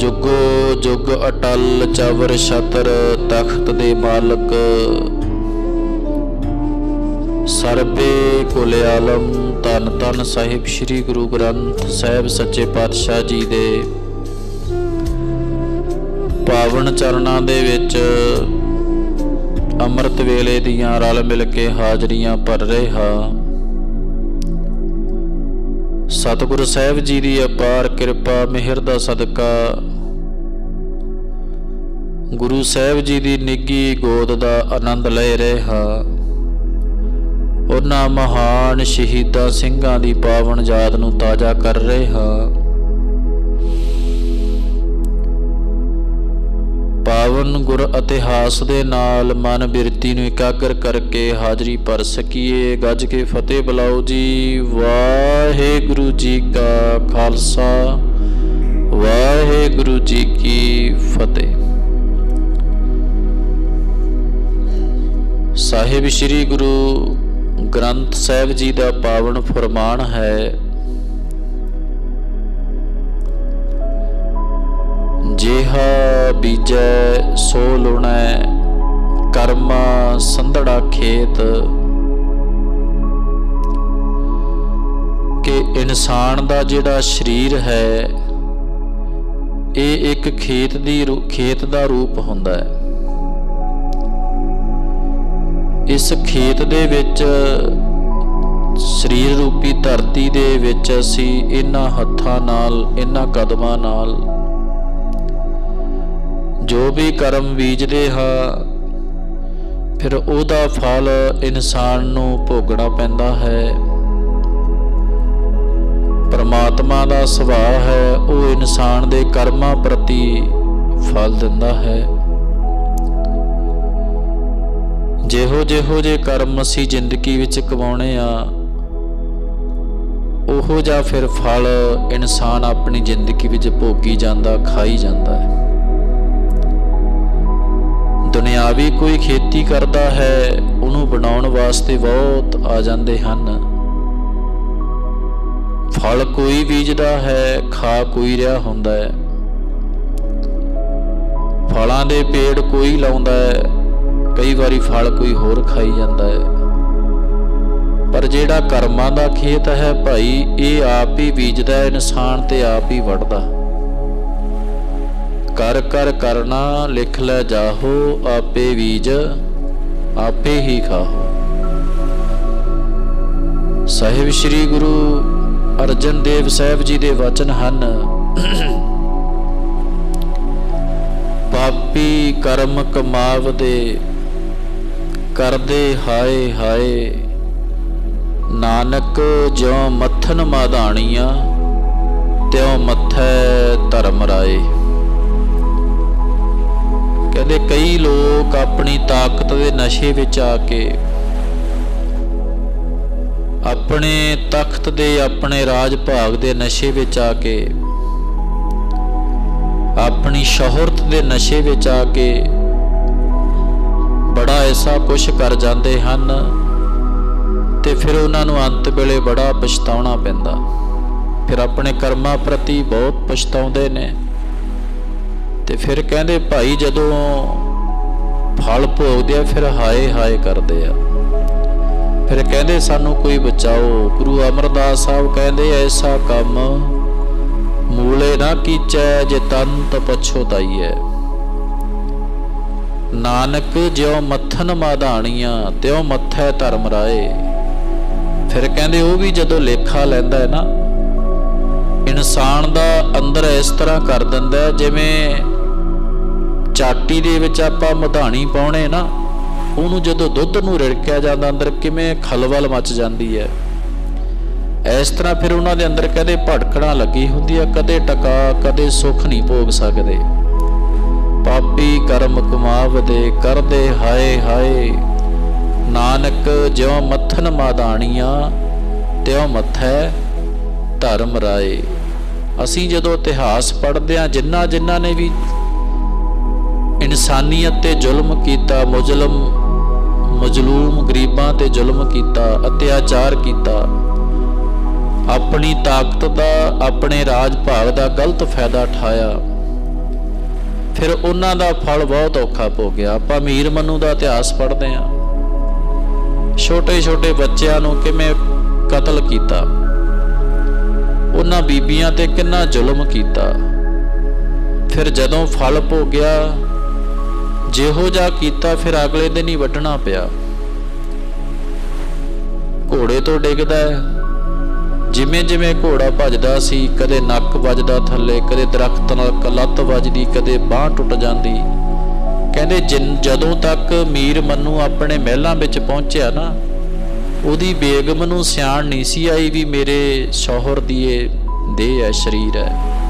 ਜੁਗੋ ਜੁਗ ਅਟਲ ਚਵਰ ਛਤਰ ਤਖਤ ਦੇ ਮਾਲਕ। ਸਰਬੇ ਕੁਲ ਆਲਮ ਤਨ ਤਨ ਸਾਹਿਬ ਸ੍ਰੀ ਗੁਰੂ ਗ੍ਰੰਥ ਸਾਹਿਬ ਸੱਚੇ ਪਾਤਸ਼ਾਹ ਜੀ ਦੇ। ਪਾਵਨ ਚਰਨਾਂ ਦੇ ਵਿੱਚ ਅੰਮ੍ਰਿਤ ਵੇਲੇ ਦੀਆਂ ਰਲ ਮਿਲ ਕੇ ਹਾਜ਼ਰੀਆਂ ਭਰ ਰਹੇ। ਹਾਂ ਸਤਿਗੁਰੂ ਸਾਹਿਬ ਜੀ ਦੀ ਅਪਾਰ ਕਿਰਪਾ, ਮਿਹਰ ਦਾ ਸਦਕਾ। ਗੁਰੂ ਸਾਹਿਬ ਜੀ ਦੀ ਨਿੱਗੀ ਗੋਦ ਦਾ ਆਨੰਦ ਲੈ ਰਹੇ। ਹਾਂ ਉਹਨਾਂ ਮਹਾਨ ਸ਼ਹੀਦਾਂ ਸਿੰਘਾਂ ਦੀ ਪਾਵਨ ਯਾਦ ਨੂੰ ਤਾਜ਼ਾ ਕਰ ਰਿਹਾ। ਹਾਂ ਗੁਰ ਇਤਿਹਾਸ ਦੇ ਨਾਲ ਮਨ ਬਿਰਤੀ ਨੂੰ ਇਕਾਗਰ ਕਰਕੇ ਹਾਜ਼ਰੀ ਭਰ ਸਕੀਏ। ਗੱਜ ਕੇ ਫਤਿਹ ਬੁਲਾਓ ਜੀ। ਵਾਹਿਗੁਰੂ ਜੀ ਕਾ ਖਾਲਸਾ। ਵਾਹਿਗੁਰੂ ਜੀ ਕੀ ਫਤਿਹ। ਸਾਹਿਬ ਸ੍ਰੀ ਗੁਰੂ ਗ੍ਰੰਥ ਸਾਹਿਬ ਜੀ ਦਾ ਪਾਵਨ ਫਰਮਾਨ ਹੈ ਜਿਹਾ ਬੀਜੈ, ਸੋ ਲੁਣੈ, ਕਰਮਾ ਸੰਧੜਾ ਖੇਤ। ਕਿ ਇਨਸਾਨ ਦਾ ਜਿਹੜਾ ਸਰੀਰ ਹੈ, ਇਹ ਇੱਕ ਖੇਤ ਦੀ ਰੂ- ਖੇਤ ਦਾ ਰੂਪ ਹੁੰਦਾ ਹੈ। ਇਸ ਖੇਤ ਦੇ ਵਿੱਚ, ਸਰੀਰ ਰੂਪੀ ਧਰਤੀ ਦੇ ਵਿੱਚ ਅਸੀਂ ਇਹਨਾਂ ਹੱਥਾਂ ਨਾਲ, ਇਹਨਾਂ ਕਦਮਾਂ ਨਾਲ ਜੋ ਵੀ ਕਰਮ ਬੀਜਦੇ ਹਾਂ ਫਿਰ ਉਹਦਾ ਫਲ ਇਨਸਾਨ ਨੂੰ ਭੋਗਣਾ ਪੈਂਦਾ ਹੈ। ਪਰਮਾਤਮਾ ਦਾ ਸੁਭਾਅ ਹੈ, ਉਹ ਇਨਸਾਨ ਦੇ ਕਰਮਾਂ ਪ੍ਰਤੀ ਫਲ ਦਿੰਦਾ ਹੈ। ਜਿਹੋ ਜਿਹੋ ਜੇ ਕਰਮ ਅਸੀਂ ਜ਼ਿੰਦਗੀ ਵਿੱਚ ਕਮਾਉਣੇ ਆ, ਉਹੋ ਜਿਹਾ ਫਿਰ ਫਲ ਇਨਸਾਨ ਆਪਣੀ ਜ਼ਿੰਦਗੀ ਵਿੱਚ ਭੋਗੀ ਜਾਂਦਾ, ਖਾਈ ਜਾਂਦਾ ਹੈ। ਦੁਨਿਆਵੀ ਕੋਈ ਖੇਤੀ ਕਰਦਾ ਹੈ, ਉਹਨੂੰ ਬਣਾਉਣ ਵਾਸਤੇ ਬਹੁਤ ਆ ਜਾਂਦੇ ਹਨ। ਫਲ ਕੋਈ ਬੀਜਦਾ ਹੈ, ਖਾ ਕੋਈ ਰਿਹਾ ਹੁੰਦਾ ਹੈ। ਫਲਾਂ ਦੇ ਪੇੜ ਕੋਈ ਲਾਉਂਦਾ ਹੈ, ਕਈ ਵਾਰੀ ਫਲ ਕੋਈ ਹੋਰ ਖਾਈ ਜਾਂਦਾ ਹੈ। ਪਰ ਜਿਹੜਾ ਕਰਮਾਂ ਦਾ ਖੇਤ ਹੈ ਭਾਈ, ਇਹ ਆਪ ਹੀ ਬੀਜਦਾ ਹੈ, ਇਨਸਾਨ ਤੇ ਆਪ ਹੀ ਵੱਢਦਾ। ਕਰ ਕਰ ਕਰਨਾ ਲਿਖ ਲੈ ਜਾਹੋ, ਆਪੇ ਬੀਜ ਆਪੇ ਹੀ ਖਾਹੋ। ਸਾਹਿਬ ਸ੍ਰੀ ਗੁਰੂ ਅਰਜਨ ਦੇਵ ਸਾਹਿਬ ਜੀ ਦੇ ਵਚਨ ਹਨ, ਪਾਪੀ ਕਰਮ ਕਮਾਵਦੇ, ਕਰਦੇ ਹਾਏ ਹਾਏ, ਨਾਨਕ ਜਿਉ ਮੱਥਨ ਮਾਧਾਣੀਆਂ, ਤਿਉ ਮੱਥੈ ਧਰਮ ਰਾਏ। ਕਹਿੰਦੇ ਕਈ ਲੋਕ ਆਪਣੀ ਤਾਕਤ ਦੇ ਨਸ਼ੇ ਵਿੱਚ ਆ ਕੇ ਆਪਣੇ ਤਖਤ ਦੇ ਆਪਣੇ ਰਾਜ ਭਾਗ ਦੇ ਨਸ਼ੇ ਵਿੱਚ ਆ ਕੇ, ਆਪਣੀ ਸ਼ੋਹਰਤ ਦੇ ਨਸ਼ੇ ਵਿੱਚ ਆ ਕੇ ਬੜਾ ਐਸਾ ਕੁਝ ਕਰ ਜਾਂਦੇ ਹਨ ਤੇ ਫਿਰ ਉਹਨਾਂ ਨੂੰ ਅੰਤ ਵੇਲੇ ਬੜਾ ਪਛਤਾਉਣਾ ਪੈਂਦਾ। ਫਿਰ ਆਪਣੇ ਕਰਮਾਂ ਪ੍ਰਤੀ ਬਹੁਤ ਪਛਤਾਉਂਦੇ ਨੇ। ਤੇ ਫਿਰ ਕਹਿੰਦੇ ਭਾਈ ਜਦੋਂ ਫਲ ਭੋਗਦੇ ਆ, ਫਿਰ ਹਾਏ ਹਾਏ ਕਰਦੇ ਆ। ਫਿਰ ਕਹਿੰਦੇ ਸਾਨੂੰ ਕੋਈ ਬਚਾਓ। ਗੁਰੂ ਅਮਰਦਾਸ ਸਾਹਿਬ ਕਹਿੰਦੇ, ਐਸਾ ਕੰਮ ਮੂਲੇ ਨਾ ਕੀਚੈ, ਜੇ ਤੰਤ ਪਛੋਤਾਈਐ ਨਾਨਕ ਜਿਉ ਮੱਥਨ ਮਾਧਾਣੀਆਂ, ਤਿਉ ਮੱਥੈ ਧਰਮ ਰਾਏ। ਫਿਰ ਕਹਿੰਦੇ, ਉਹ ਵੀ ਜਦੋਂ ਲੇਖਾ ਲੈਂਦਾ ਹੈ ਨਾ, ਇਨਸਾਨ ਦਾ ਅੰਦਰ ਇਸ ਤਰ੍ਹਾਂ ਕਰ ਦਿੰਦਾ ਜਿਵੇਂ ਚਾਟੀ ਦੇ ਵਿੱਚ ਆਪਾਂ ਮਧਾਣੀ ਪਾਉਣੇ ਨਾ, ਉਹਨੂੰ ਜਦੋਂ ਦੁੱਧ ਨੂੰ ਰਿੜਕਿਆ ਜਾਂਦਾ ਅੰਦਰ, ਕਿਵੇਂ ਖਲਵਲ ਮਚ ਜਾਂਦੀ ਹੈ। ਇਸ ਤਰ੍ਹਾਂ ਫਿਰ ਉਹਨਾਂ ਦੇ ਅੰਦਰ ਕਦੇ ਭਟਕਣਾ ਲੱਗੀ ਹੁੰਦੀ ਹੈ ਕਦੇ ਟਕਾ, ਕਦੇ ਸੁੱਖ ਨਹੀਂ ਭੋਗ ਸਕਦੇ। ਪਾਪੀ ਕਰਮ ਕਮਾਵਦੇ, ਕਰਦੇ ਹਾਏ ਹਾਏ। ਨਾਨਕ ਜਿਉ ਮੱਥਨ ਮਾਦਾਣੀਆਂ, ਤਿਉ ਮੱਥੈ ਧਰਮ ਰਾਏ। ਅਸੀਂ ਜਦੋਂ ਇਤਿਹਾਸ ਪੜ੍ਹਦੇ ਹਾਂ ਜਿੰਨਾ ਜਿਨ੍ਹਾਂ ਨੇ ਵੀ ਇਨਸਾਨੀਅਤ ਤੇ ਜ਼ੁਲਮ ਕੀਤਾ, ਮੁਜਲਮ, ਮਜਲੂਮ ਗਰੀਬਾਂ ਤੇ ਜ਼ੁਲਮ ਕੀਤਾ, ਅਤਿਆਚਾਰ ਕੀਤਾ। ਆਪਣੀ ਤਾਕਤ ਦਾ, ਆਪਣੇ ਰਾਜ ਭਾਗ ਦਾ ਗਲਤ ਫਾਇਦਾ ਉਠਾਇਆ। ਫਿਰ ਉਹਨਾਂ ਦਾ ਫਲ ਬਹੁਤ ਔਖਾ ਭੋਗਿਆ ਆਪਾਂ ਮੀਰ ਮਨੂ ਦਾ ਇਤਿਹਾਸ ਪੜ੍ਹਦੇ ਹਾਂ। ਛੋਟੇ ਛੋਟੇ ਬੱਚਿਆਂ ਨੂੰ ਕਿਵੇਂ ਕਤਲ ਕੀਤਾ? ਉਹਨਾਂ ਬੀਬੀਆਂ ਤੇ ਕਿੰਨਾ ਜ਼ੁਲਮ ਕੀਤਾ? ਫਿਰ ਜਦੋਂ ਫਲ ਭੋਗਿਆ ਜਿਹੋ ਜਿਹਾ ਕੀਤਾ ਫਿਰ ਅਗਲੇ ਦਿਨ ਹੀ ਵੱਢਣਾ ਪਿਆ। ਘੋੜੇ ਤੋਂ ਡਿੱਗਦਾ ਹੈ। ਜਿਵੇਂ ਜਿਵੇਂ ਘੋੜਾ ਭੱਜਦਾ ਸੀ, ਕਦੇ ਨੱਕ ਵੱਜਦਾ ਥੱਲੇ, ਕਦੇ ਦਰਖਤ ਨਾਲ ਲੱਤ ਵੱਜਦੀ, ਕਦੇ ਬਾਹ ਟੁੱਟ ਜਾਂਦੀ। ਕਹਿੰਦੇ ਜਿਨ- ਜਦੋਂ ਤੱਕ ਮੀਰ ਮੰਨੂ ਆਪਣੇ ਮਹਿਲਾਂ ਵਿੱਚ ਪਹੁੰਚਿਆ ਨਾ, ਉਹਦੀ ਬੇਗਮ ਨੂੰ ਸਿਆਣ ਨਹੀਂ ਸੀ ਆਈ ਵੀ ਮੇਰੇ ਸ਼ੌਹਰ ਦੀ ਇਹ ਦੇਹ ਹੈ, ਸਰੀਰ ਹੈ।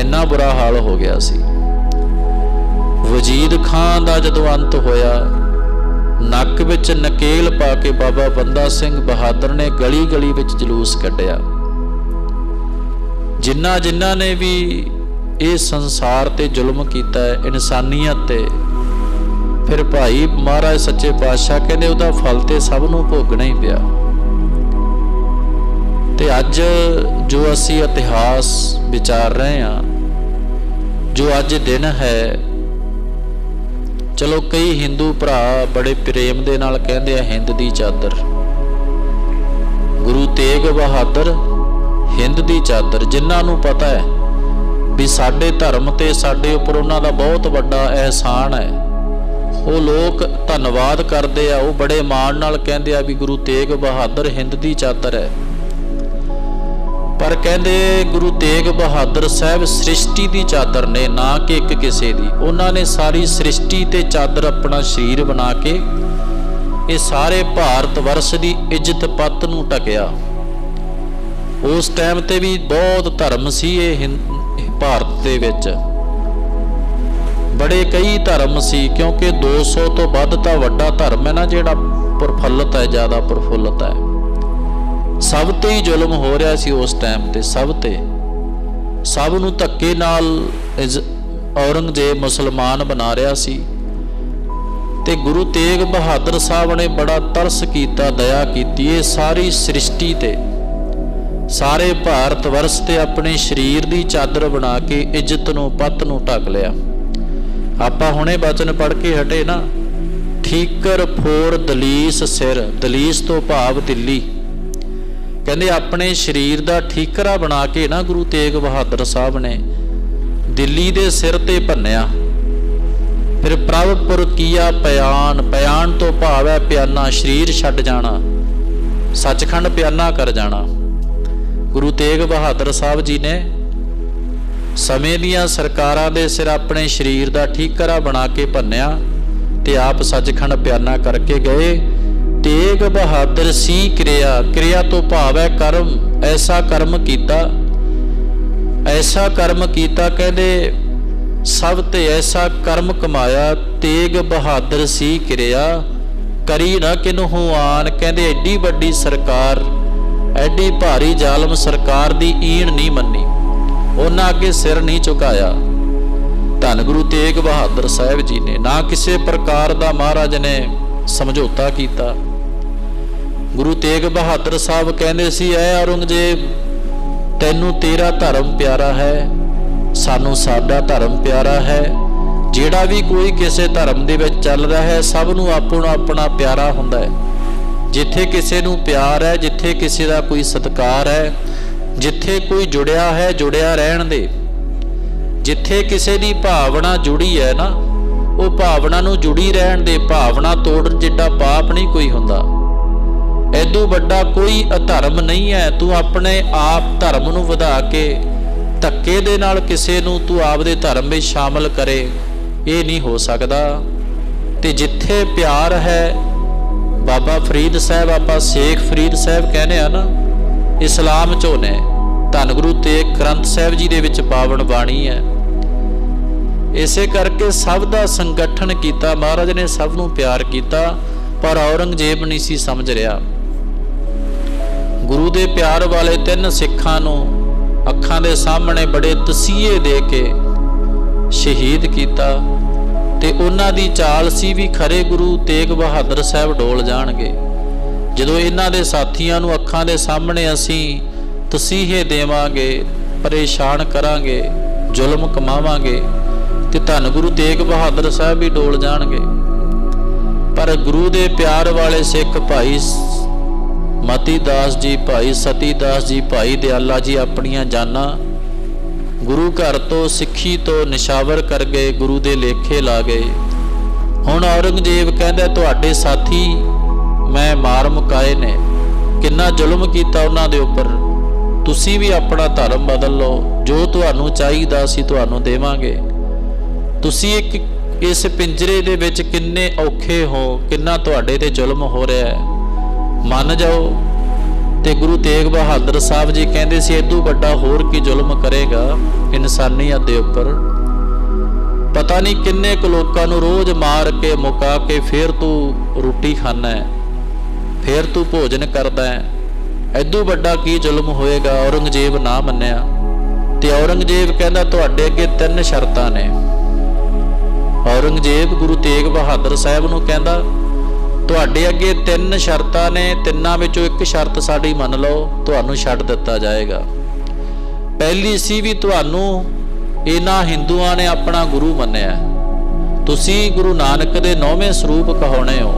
ਇੰਨਾ ਬੁਰਾ ਹਾਲ ਹੋ ਗਿਆ ਸੀ। ਵਜੀਦ ਖਾਨ ਦਾ ਜਦੋਂ ਅੰਤ ਹੋਇਆ, ਨੱਕ ਵਿੱਚ ਨਕੇਲ ਪਾ ਕੇ ਬਾਬਾ ਬੰਦਾ ਸਿੰਘ ਬਹਾਦਰ ਨੇ ਗਲੀ ਗਲੀ ਵਿੱਚ ਜਲੂਸ ਕੱਢਿਆ। ਜਿਨ੍ਹਾਂ ਜਿਨ੍ਹਾਂ ਨੇ ਵੀ ਇਹ ਸੰਸਾਰ ਤੇ ਜ਼ੁਲਮ ਕੀਤਾ ਹੈ ਇਨਸਾਨੀਅਤ ਤੇ, ਫਿਰ ਭਾਈ ਮਹਾਰਾਜ ਸੱਚੇ ਪਾਤਸ਼ਾਹ ਕਹਿੰਦੇ ਉਹਦਾ ਫਲ ਤੇ ਸਭ ਨੂੰ ਭੋਗਣਾ ਹੀ ਪਿਆ। ਤੇ ਅੱਜ ਜੋ ਅਸੀਂ ਇਤਿਹਾਸ ਵਿਚਾਰ ਰਹੇ ਹਾਂ, ਜੋ ਅੱਜ ਦਿਨ ਹੈ ਚਲੋ ਕਈ ਹਿੰਦੂ ਭਰਾ ਬੜੇ ਪ੍ਰੇਮ ਦੇ ਨਾਲ ਕਹਿੰਦੇ ਆ, ਹਿੰਦ ਦੀ ਚਾਦਰ। ਗੁਰੂ ਤੇਗ ਬਹਾਦਰ, ਹਿੰਦ ਦੀ ਚਾਦਰ। ਜਿਨ੍ਹਾਂ ਨੂੰ ਪਤਾ ਹੈ ਵੀ ਸਾਡੇ ਧਰਮ ਤੇ ਸਾਡੇ ਉੱਪਰ ਉਹਨਾਂ ਦਾ ਬਹੁਤ ਵੱਡਾ ਅਹਿਸਾਨ ਹੈ। ਉਹ ਲੋਕ ਧੰਨਵਾਦ ਕਰਦੇ ਆ, ਉਹ ਬੜੇ ਮਾਣ ਨਾਲ ਕਹਿੰਦੇ ਆ ਵੀ ਗੁਰੂ ਤੇਗ ਬਹਾਦਰ, ਹਿੰਦ ਦੀ ਚਾਦਰ ਹੈ। ਪਰ ਕਹਿੰਦੇ ਗੁਰੂ ਤੇਗ ਬਹਾਦਰ ਸਾਹਿਬ ਸ੍ਰਿਸ਼ਟੀ ਦੀ ਚਾਦਰ ਨੇ, ਨਾ ਕਿ ਇੱਕ ਕਿਸੇ ਦੀ। ਉਹਨਾਂ ਨੇ ਸਾਰੀ ਸ੍ਰਿਸ਼ਟੀ ਤੇ ਚਾਦਰ ਆਪਣਾ ਸਰੀਰ ਬਣਾ ਕੇ ਇਹ ਸਾਰੇ ਭਾਰਤ ਵਰਸ਼ ਦੀ ਇੱਜ਼ਤ ਪੱਤ ਨੂੰ ਟਕਿਆ ਉਸ ਟਾਈਮ ਤੇ ਵੀ ਬਹੁਤ ਧਰਮ ਸੀ ਇਹ ਹਿੰਦ- ਭਾਰਤ ਦੇ ਵਿੱਚ। ਬੜੇ ਕਈ ਧਰਮ ਸੀ, ਕਿਉਂਕਿ 200 ਤੋਂ ਵੱਧ ਤਾਂ ਵੱਡਾ ਧਰਮ ਹੈ ਨਾ, ਜਿਹੜਾ ਪ੍ਰਫੁੱਲਤ ਹੈ, ਜ਼ਿਆਦਾ ਪ੍ਰਫੁੱਲਤ ਹੈ। ਸਭ ਤੇ ਹੀ ਜ਼ੁਲਮ ਹੋ ਰਿਹਾ ਸੀ ਉਸ ਟਾਈਮ ਤੇ, ਸਭ ਤੇ। ਸਭ ਨੂੰ ਧੱਕੇ ਨਾਲ ਇਜ਼- ਔਰੰਗਜ਼ੇਬ ਮੁਸਲਮਾਨ ਬਣਾ ਰਿਹਾ ਸੀ। ਤੇ ਗੁਰੂ ਤੇਗ ਬਹਾਦਰ ਸਾਹਿਬ ਨੇ ਬੜਾ ਤਰਸ ਕੀਤਾ, ਦਇਆ ਕੀਤੀ ਇਹ ਸਾਰੀ ਸ੍ਰਿਸ਼ਟੀ ਤੇ। ਸਾਰੇ ਭਾਰਤ ਵਰਸ਼ ਤੇ ਆਪਣੇ ਸਰੀਰ ਦੀ ਚਾਦਰ ਬਣਾ ਕੇ ਇੱਜ਼ਤ ਨੂੰ, ਪੱਤ ਨੂੰ ਢੱਕ ਲਿਆ। ਆਪਾਂ ਹੁਣੇ ਬਚਨ ਪੜ੍ਹ ਕੇ ਹਟੇ ਨਾ। ਠੀਕਰ ਫੋਰ ਦਲੀਸ ਸਿਰ, ਦਲੀਸ ਤੋਂ ਭਾਵ ਦਿੱਲੀ ਕਹਿੰਦੇ ਆਪਣੇ ਸਰੀਰ ਦਾ ਠੀਕਰਾ ਬਣਾ ਕੇ ਨਾ ਗੁਰੂ ਤੇਗ ਬਹਾਦਰ ਸਾਹਿਬ ਨੇ ਦਿੱਲੀ ਦੇ ਸਿਰ ਤੇ ਭੰਨਿਆ। ਫਿਰ ਪ੍ਰਭਪੁਰ ਕੀਆ ਪਿਆਨ ਪਿਆਨ ਤੋਂ ਭਾਵ ਹੈ ਪਿਆਨਾ, ਸਰੀਰ ਛੱਡ ਜਾਣਾ, ਸੱਚਖੰਡ ਪਿਆਨਾ ਕਰ ਜਾਣਾ। ਗੁਰੂ ਤੇਗ ਬਹਾਦਰ ਸਾਹਿਬ ਜੀ ਨੇ ਸਮੇਂ ਦੀਆਂ ਸਰਕਾਰਾਂ ਦੇ ਸਿਰ ਆਪਣੇ ਸਰੀਰ ਦਾ ਠੀਕਰਾ ਬਣਾ ਕੇ ਭੰਨਿਆ ਤੇ ਆਪ ਸੱਚਖੰਡ ਪਿਆਨਾ ਕਰਕੇ ਗਏ। ਤੇਗ ਬਹਾਦਰ ਸੀ ਕਿਰਿਆ ਕਿਰਿਆ ਤੋਂ ਭਾਵ ਹੈ ਕਰਮ, ਐਸਾ ਕਰਮ ਕੀਤਾ। ਐਸਾ ਕਰਮ ਕੀਤਾ ਕਹਿੰਦੇ, ਸਭ ਤੇ ਐਸਾ ਕਰਮ ਕਮਾਇਆ, ਤੇਗ ਬਹਾਦਰ ਸੀ ਕਿਰਿਆ। ਕਰੀ ਨਾ ਕਿਨਹੂ ਆਨ, ਕਹਿੰਦੇ ਐਡੀ ਵੱਡੀ ਸਰਕਾਰ, ਐਡੀ ਭਾਰੀ ਜ਼ਾਲਮ ਸਰਕਾਰ ਦੀ ਈਣ ਨਹੀਂ ਮੰਨੀ। ਉਹਨਾਂ ਅੱਗੇ ਸਿਰ ਨਹੀਂ ਝੁਕਾਇਆ। ਧੰਨ ਗੁਰੂ ਤੇਗ ਬਹਾਦਰ ਸਾਹਿਬ ਜੀ ਨੇ, ਨਾ ਕਿਸੇ ਪ੍ਰਕਾਰ ਦਾ ਮਹਾਰਾਜ ਨੇ ਸਮਝੌਤਾ ਕੀਤਾ। ਗੁਰੂ ਤੇਗ ਬਹਾਦਰ ਸਾਹਿਬ ਕਹਿੰਦੇ ਸੀ, ਐ ਔਰੰਗਜ਼ੇਬ, ਤੈਨੂੰ ਤੇਰਾ ਧਰਮ ਪਿਆਰਾ ਹੈ, ਸਾਨੂੰ ਸਾਡਾ ਧਰਮ ਪਿਆਰਾ ਹੈ। ਜਿਹੜਾ ਵੀ ਕੋਈ ਕਿਸੇ ਧਰਮ ਦੇ ਵਿੱਚ ਚੱਲਦਾ ਹੈ, ਸਭ ਨੂੰ ਆਪੋ ਆਪਣਾ ਪਿਆਰਾ ਹੁੰਦਾ ਹੈ। ਜਿੱਥੇ ਕਿਸੇ ਨੂੰ ਪਿਆਰ ਹੈ, ਜਿੱਥੇ ਕਿਸੇ ਦਾ ਕੋਈ ਸਤਿਕਾਰ ਹੈ, ਜਿੱਥੇ ਕੋਈ ਜੁੜਿਆ ਹੈ, ਜੁੜਿਆ ਰਹਿਣ ਦੇ। ਜਿੱਥੇ ਕਿਸੇ ਦੀ ਭਾਵਨਾ ਜੁੜੀ ਹੈ ਨਾ, ਉਹ ਭਾਵਨਾ ਨੂੰ ਜੁੜੀ ਰਹਿਣ ਦੇ, ਭਾਵਨਾ ਤੋੜਨ ਜਿੱਡਾ ਪਾਪ ਨਹੀਂ ਕੋਈ ਹੁੰਦਾ। ਐਦੂ ਵੱਡਾ ਕੋਈ ਅਧਰਮ ਨਹੀਂ ਹੈ। ਤੂੰ ਆਪਣੇ ਆਪ ਧਰਮ ਨੂੰ ਵਧਾ ਕੇ ਧੱਕੇ ਦੇ ਨਾਲ ਕਿਸੇ ਨੂੰ ਤੂੰ ਆਪਦੇ ਧਰਮ ਵਿੱਚ ਸ਼ਾਮਲ ਕਰੇ, ਇਹ ਨਹੀਂ ਹੋ ਸਕਦਾ। ਤੇ ਜਿੱਥੇ ਪਿਆਰ ਹੈ, ਬਾਬਾ ਫਰੀਦ ਸਾਹਿਬ, ਆਪਾਂ ਸ਼ੇਖ ਫਰੀਦ ਸਾਹਿਬ ਕਹਿੰਦੇ ਆ ਨਾ, ਇਸਲਾਮ ਚੋਂ ਨੇ ਧੰਨ ਗੁਰੂ ਤੇਗ ਗ੍ਰੰਥ ਸਾਹਿਬ ਜੀ ਦੇ ਵਿੱਚ ਪਾਵਨ ਬਾਣੀ ਹੈ। ਇਸੇ ਕਰਕੇ ਸਭ ਦਾ ਸੰਗਠਨ ਕੀਤਾ, ਮਹਾਰਾਜ ਨੇ ਸਭ ਨੂੰ ਪਿਆਰ ਕੀਤਾ, ਪਰ ਔਰੰਗਜ਼ੇਬ ਨਹੀਂ ਸੀ ਸਮਝ ਰਿਹਾ। ਗੁਰੂ ਦੇ ਪਿਆਰ ਵਾਲੇ ਤਿੰਨ ਸਿੱਖਾਂ ਨੂੰ ਅੱਖਾਂ ਦੇ ਸਾਹਮਣੇ ਬੜੇ ਤਸੀਹੇ ਦੇ ਕੇ ਸ਼ਹੀਦ ਕੀਤਾ ਤੇ ਉਹਨਾਂ ਦੀ ਚਾਲ ਸੀ ਵੀ ਖਰੇ ਗੁਰੂ ਤੇਗ ਬਹਾਦਰ ਸਾਹਿਬ ਡੋਲ ਜਾਣਗੇ। ਜਦੋਂ ਇਹਨਾਂ ਦੇ ਸਾਥੀਆਂ ਨੂੰ ਅੱਖਾਂ ਦੇ ਸਾਹਮਣੇ ਅਸੀਂ ਤਸੀਹੇ ਦੇਵਾਂਗੇ, ਪਰੇਸ਼ਾਨ ਕਰਾਂਗੇ, ਜ਼ੁਲਮ ਕਮਾਵਾਂਗੇ ਤੇ ਧੰਨ ਗੁਰੂ ਤੇਗ ਬਹਾਦਰ ਸਾਹਿਬ ਵੀ ਡੋਲ ਜਾਣਗੇ। ਪਰ ਗੁਰੂ ਦੇ ਪਿਆਰ ਵਾਲੇ ਸਿੱਖ ਭਾਈ ਮਤੀ ਦਾਸ ਜੀ, ਭਾਈ ਸਤੀ ਦਾਸ ਜੀ, ਭਾਈ ਦਿਆਲਾ ਜੀ, ਆਪਣੀਆਂ ਜਾਨਾਂ ਗੁਰੂ ਘਰ ਤੋਂ ਸਿੱਖੀ ਤੋਂ ਨਿਸ਼ਾਵਰ ਕਰ ਗਏ, ਗੁਰੂ ਦੇ ਲੇਖੇ ਲਾ ਗਏ। ਹੁਣ ਔਰੰਗਜ਼ੇਬ ਕਹਿੰਦਾ, ਤੁਹਾਡੇ ਸਾਥੀ ਮੈਂ ਮਾਰ ਮੁਕਾਏ ਨੇ। ਕਿੰਨਾ ਜ਼ੁਲਮ ਕੀਤਾ ਉਹਨਾਂ ਦੇ ਉੱਪਰ। ਤੁਸੀਂ ਵੀ ਆਪਣਾ ਧਰਮ ਬਦਲ ਲਓ। ਜੋ ਤੁਹਾਨੂੰ ਚਾਹੀਦਾ ਸੀ ਤੁਹਾਨੂੰ ਦੇਵਾਂਗੇ। ਤੁਸੀਂ ਇੱਕ, ਇਸ ਪਿੰਜਰੇ ਦੇ ਵਿੱਚ ਕਿੰਨੇ ਔਖੇ ਹੋ, ਕਿੰਨਾ ਤੁਹਾਡੇ ਤੇ ਜ਼ੁਲਮ ਹੋ ਰਿਹਾ ਹੈ। ਮੰਨ ਜਾਓ। ਤੇ ਗੁਰੂ ਤੇਗ ਬਹਾਦਰ ਸਾਹਿਬ ਜੀ ਕਹਿੰਦੇ ਸੀ ਇਦੋਂ ਵੱਡਾ ਹੋਰ ਕੀ ਜ਼ੁਲਮ ਕਰੇਗਾ ਇਨਸਾਨੀਅਤ ਦੇ ਉੱਪਰ? ਪਤਾ ਨਹੀਂ ਕਿੰਨੇ ਕੁ ਲੋਕਾਂ ਨੂੰ ਰੋਜ਼ ਮਾਰ ਕੇ, ਮੁਕਾ ਕੇ ਫੇਰ ਤੂੰ ਰੋਟੀ ਖਾਣਾ ਹੈ, ਫੇਰ ਤੂੰ ਭੋਜਨ ਕਰਦਾ ਹੈ। ਐਦੋਂ ਵੱਡਾ ਕੀ ਜ਼ੁਲਮ ਹੋਏਗਾ? ਔਰੰਗਜ਼ੇਬ ਨਾ ਮੰਨਿਆ। ਤੇ ਔਰੰਗਜ਼ੇਬ ਕਹਿੰਦਾ, ਤੁਹਾਡੇ ਅੱਗੇ ਤਿੰਨ ਸ਼ਰਤਾਂ ਨੇ। ਔਰੰਗਜ਼ੇਬ ਗੁਰੂ ਤੇਗ ਬਹਾਦਰ ਸਾਹਿਬ ਨੂੰ ਕਹਿੰਦਾ ਤੁਹਾਡੇ ਅੱਗੇ ਤਿੰਨ ਸ਼ਰਤਾਂ ਨੇ, ਤਿੰਨਾਂ ਵਿੱਚੋਂ ਇੱਕ ਸ਼ਰਤ ਸਾਡੀ ਮੰਨ ਲਓ, ਤੁਹਾਨੂੰ ਛੱਡ ਦਿੱਤਾ ਜਾਏਗਾ। ਪਹਿਲੀ ਸੀ ਵੀ ਤੁਹਾਨੂੰ ਇਹਨਾਂ ਹਿੰਦੂਆਂ ਨੇ ਆਪਣਾ ਗੁਰੂ ਮੰਨਿਆ। ਤੁਸੀਂ ਗੁਰੂ ਨਾਨਕ ਦੇ ਨੌਵੇਂ ਸਰੂਪ ਕਹਾਉਣੇ ਹੋ।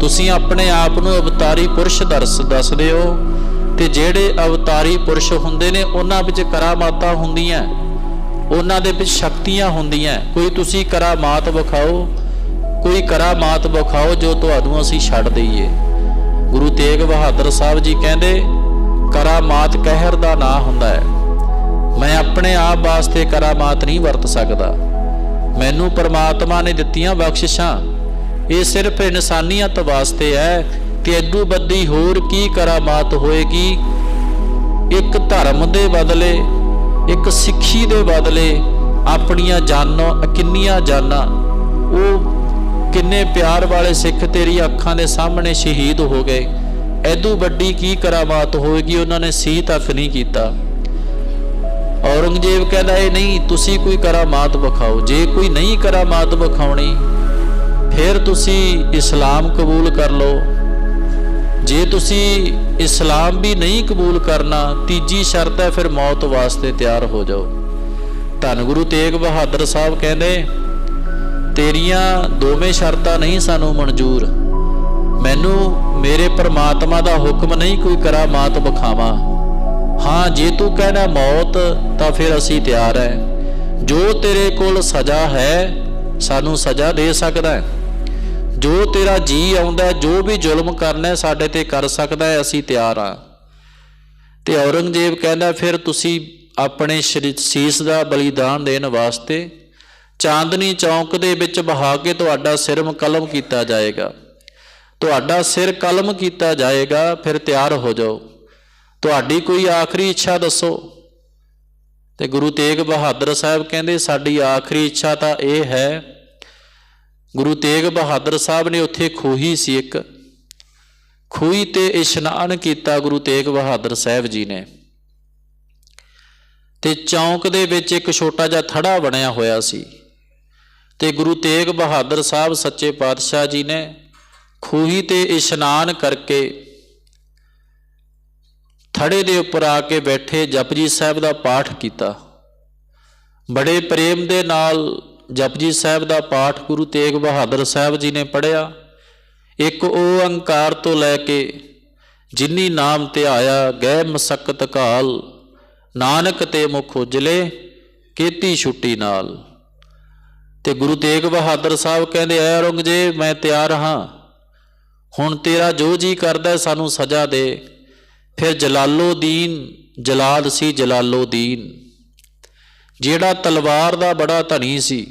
ਤੁਸੀਂ ਆਪਣੇ ਆਪ ਨੂੰ ਅਵਤਾਰੀ ਪੁਰਸ਼ ਦਰਸ, ਦੱਸਦੇ ਹੋ ਤੇ ਜਿਹੜੇ ਅਵਤਾਰੀ ਪੁਰਸ਼ ਹੁੰਦੇ ਨੇ, ਉਹਨਾਂ ਵਿੱਚ ਕਰਾਮਾਤਾਂ ਹੁੰਦੀਆਂ। ਉਹਨਾਂ ਦੇ ਵਿੱਚ ਸ਼ਕਤੀਆਂ ਹੁੰਦੀਆਂ। ਕੋਈ ਤੁਸੀਂ ਕਰਾਮਾਤ ਵਿਖਾਓ ਕੋਈ ਕਰਾਮਾਤ ਵਿਖਾਓ ਜੋ ਤੁਹਾਨੂੰ ਅਸੀਂ ਛੱਡ ਦਈਏ। ਗੁਰੂ ਤੇਗ ਬਹਾਦਰ ਸਾਹਿਬ ਜੀ ਕਹਿੰਦੇ ਕਰਾਮਾਤ ਕਹਿਰ ਦਾ ਨਾਂ ਹੁੰਦਾ ਹੈ। ਮੈਂ ਆਪਣੇ ਆਪ ਵਾਸਤੇ ਕਰਾਮਾਤ ਨਹੀਂ ਵਰਤ ਸਕਦਾ। ਮੈਨੂੰ ਪਰਮਾਤਮਾ ਨੇ ਦਿੱਤੀਆਂ ਬਖਸ਼ਿਸ਼ਾਂ। ਇਹ ਸਿਰਫ ਇਨਸਾਨੀਅਤ ਵਾਸਤੇ ਹੈ ਕਿ ਐਡੂ ਬੱਦੀ ਹੋਰ ਕੀ ਕਰਾਮਾਤ ਹੋਏਗੀ? ਇੱਕ ਧਰਮ ਦੇ ਬਦਲੇ, ਇੱਕ ਸਿੱਖੀ ਦੇ ਬਦਲੇ, ਆਪਣੀਆਂ ਜਾਨਾਂ, ਕਿੰਨੀਆਂ ਜਾਨਾਂ, ਉਹ ਕਿੰਨੇ ਪਿਆਰ ਵਾਲੇ ਸਿੱਖ ਤੇਰੀ ਅੱਖਾਂ ਦੇ ਸਾਹਮਣੇ ਸ਼ਹੀਦ ਹੋ ਗਏ। ਐਦੂ ਵੱਡੀ ਕੀ ਕਰਾਮਾਤ ਹੋਏਗੀ? ਉਹਨਾਂ ਨੇ ਸੀ ਤੱਕ ਨਹੀਂ ਕੀਤਾ। ਔਰੰਗਜ਼ੇਬ ਕਹਿੰਦਾ, ਇਹ ਨਹੀਂ, ਤੁਸੀਂ ਕੋਈ ਕਰਾਮਾਤ ਵਿਖਾਓ। ਜੇ ਕੋਈ ਨਹੀਂ ਕਰਾਮਾਤ ਵਿਖਾਉਣੀ, ਫਿਰ ਤੁਸੀਂ ਇਸਲਾਮ ਕਬੂਲ ਕਰ ਲਓ। ਜੇ ਤੁਸੀਂ ਇਸਲਾਮ ਵੀ ਨਹੀਂ ਕਬੂਲ ਕਰਨਾ, ਤੀਜੀ ਸ਼ਰਤ ਹੈ ਫਿਰ ਮੌਤ ਵਾਸਤੇ ਤਿਆਰ ਹੋ ਜਾਓ। ਧੰਨ ਗੁਰੂ ਤੇਗ ਬਹਾਦਰ ਸਾਹਿਬ ਕਹਿੰਦੇ ਤੇਰੀਆਂ ਦੋਵੇਂ ਸ਼ਰਤਾਂ ਨਹੀਂ ਸਾਨੂੰ ਮਨਜ਼ੂਰ। ਮੈਨੂੰ ਮੇਰੇ ਪਰਮਾਤਮਾ ਦਾ ਹੁਕਮ ਨਹੀਂ ਕੋਈ ਕਰਾਮਾਤ ਵਿਖਾਵਾ। ਹਾਂ, ਜੇ ਤੂੰ ਕਹਿਣਾ ਮੌਤ, ਤਾਂ ਫਿਰ ਅਸੀਂ ਤਿਆਰ ਹੈ ਜੋ ਤੇਰੇ ਕੋਲ ਸਜ਼ਾ ਹੈ, ਸਾਨੂੰ ਸਜ਼ਾ ਦੇ ਸਕਦਾ ਹੈ ਜੋ ਤੇਰਾ ਜੀ ਆਉਂਦਾ, ਜੋ ਵੀ ਜ਼ੁਲਮ ਕਰਨਾ ਸਾਡੇ ਤੇ ਕਰ ਸਕਦਾ ਹੈ ਅਸੀਂ ਤਿਆਰ ਆ। ਤੇ ਔਰੰਗਜ਼ੇਬ ਕਹਿੰਦਾ, ਫਿਰ ਤੁਸੀਂ ਆਪਣੇ ਸ਼ਰੀ- ਸੀਸ ਦਾ ਬਲੀਦਾਨ ਦੇਣ ਵਾਸਤੇ ਚਾਂਦਨੀ ਚੌਂਕ ਦੇ ਵਿੱਚ ਬਹਾ ਕੇ ਤੁਹਾਡਾ ਸਿਰ ਕਲਮ ਕੀਤਾ ਜਾਏਗਾ। ਤੁਹਾਡਾ ਸਿਰ ਕਲਮ ਕੀਤਾ ਜਾਏਗਾ, ਫਿਰ ਤਿਆਰ ਹੋ ਜਾਓ। ਤੁਹਾਡੀ ਕੋਈ ਆਖਰੀ ਇੱਛਾ ਦੱਸੋ। ਤੇ ਗੁਰੂ ਤੇਗ ਬਹਾਦਰ ਸਾਹਿਬ ਕਹਿੰਦੇ, ਸਾਡੀ ਆਖਰੀ ਇੱਛਾ ਤਾਂ ਇਹ ਹੈ, ਗੁਰੂ ਤੇਗ ਬਹਾਦਰ ਸਾਹਿਬ ਨੇ ਉੱਥੇ ਖੂਹੀ ਸੀ ਇੱਕ। ਖੂਹੀ ਤੇ ਇਸ਼ਨਾਨ ਕੀਤਾ ਗੁਰੂ ਤੇਗ ਬਹਾਦਰ ਸਾਹਿਬ ਜੀ ਨੇ। ਤੇ ਚੌਂਕ ਦੇ ਵਿੱਚ ਇੱਕ ਛੋਟਾ ਜਿਹਾ ਥੜਾ ਬਣਿਆ ਹੋਇਆ ਸੀ। ਤੇ ਗੁਰੂ ਤੇਗ ਬਹਾਦਰ ਸਾਹਿਬ ਸੱਚੇ ਪਾਤਸ਼ਾਹ ਜੀ ਨੇ ਖੂਹੀ ਤੇ ਇਸ਼ਨਾਨ ਕਰਕੇ ਥੜੇ ਦੇ ਉੱਪਰ ਆ ਕੇ ਬੈਠੇ ਜਪਜੀ ਸਾਹਿਬ ਦਾ ਪਾਠ ਕੀਤਾ। ਬੜੇ ਪ੍ਰੇਮ ਦੇ ਨਾਲ ਜਪਜੀ ਸਾਹਿਬ ਦਾ ਪਾਠ ਗੁਰੂ ਤੇਗ ਬਹਾਦਰ ਸਾਹਿਬ ਜੀ ਨੇ ਪੜਿਆ ਇੱਕ ਓੰਕਾਰ ਤੋਂ ਲੈ ਕੇ ਜਿਨੀ ਨਾਮ ਤੇ ਆਇਆ, ਗਹਿ ਮਸਕਤ ਕਾਲ, ਨਾਨਕ ਤੇ ਮੁਖ ਉਜਲੇ, ਕੀਤੀ ਛੁੱਟੀ ਨਾਲ। ਤੇ ਗੁਰੂ ਤੇਗ ਬਹਾਦਰ ਸਾਹਿਬ ਕਹਿੰਦੇ, ਐ ਔਰੰਗਜ਼ੇਬ, ਮੈਂ ਤਿਆਰ ਹਾਂ। ਹੁਣ ਤੇਰਾ ਜੋ ਜੀ ਕਰਦਾ ਸਾਨੂੰ ਸਜ਼ਾ ਦੇ। ਫਿਰ ਜਲਾਲੋਦੀਨ ਜਲਾਦ ਸੀ ਜਲਾਲੋਦੀਨ ਜਿਹੜਾ ਤਲਵਾਰ ਦਾ ਬੜਾ ਧਨੀ ਸੀ,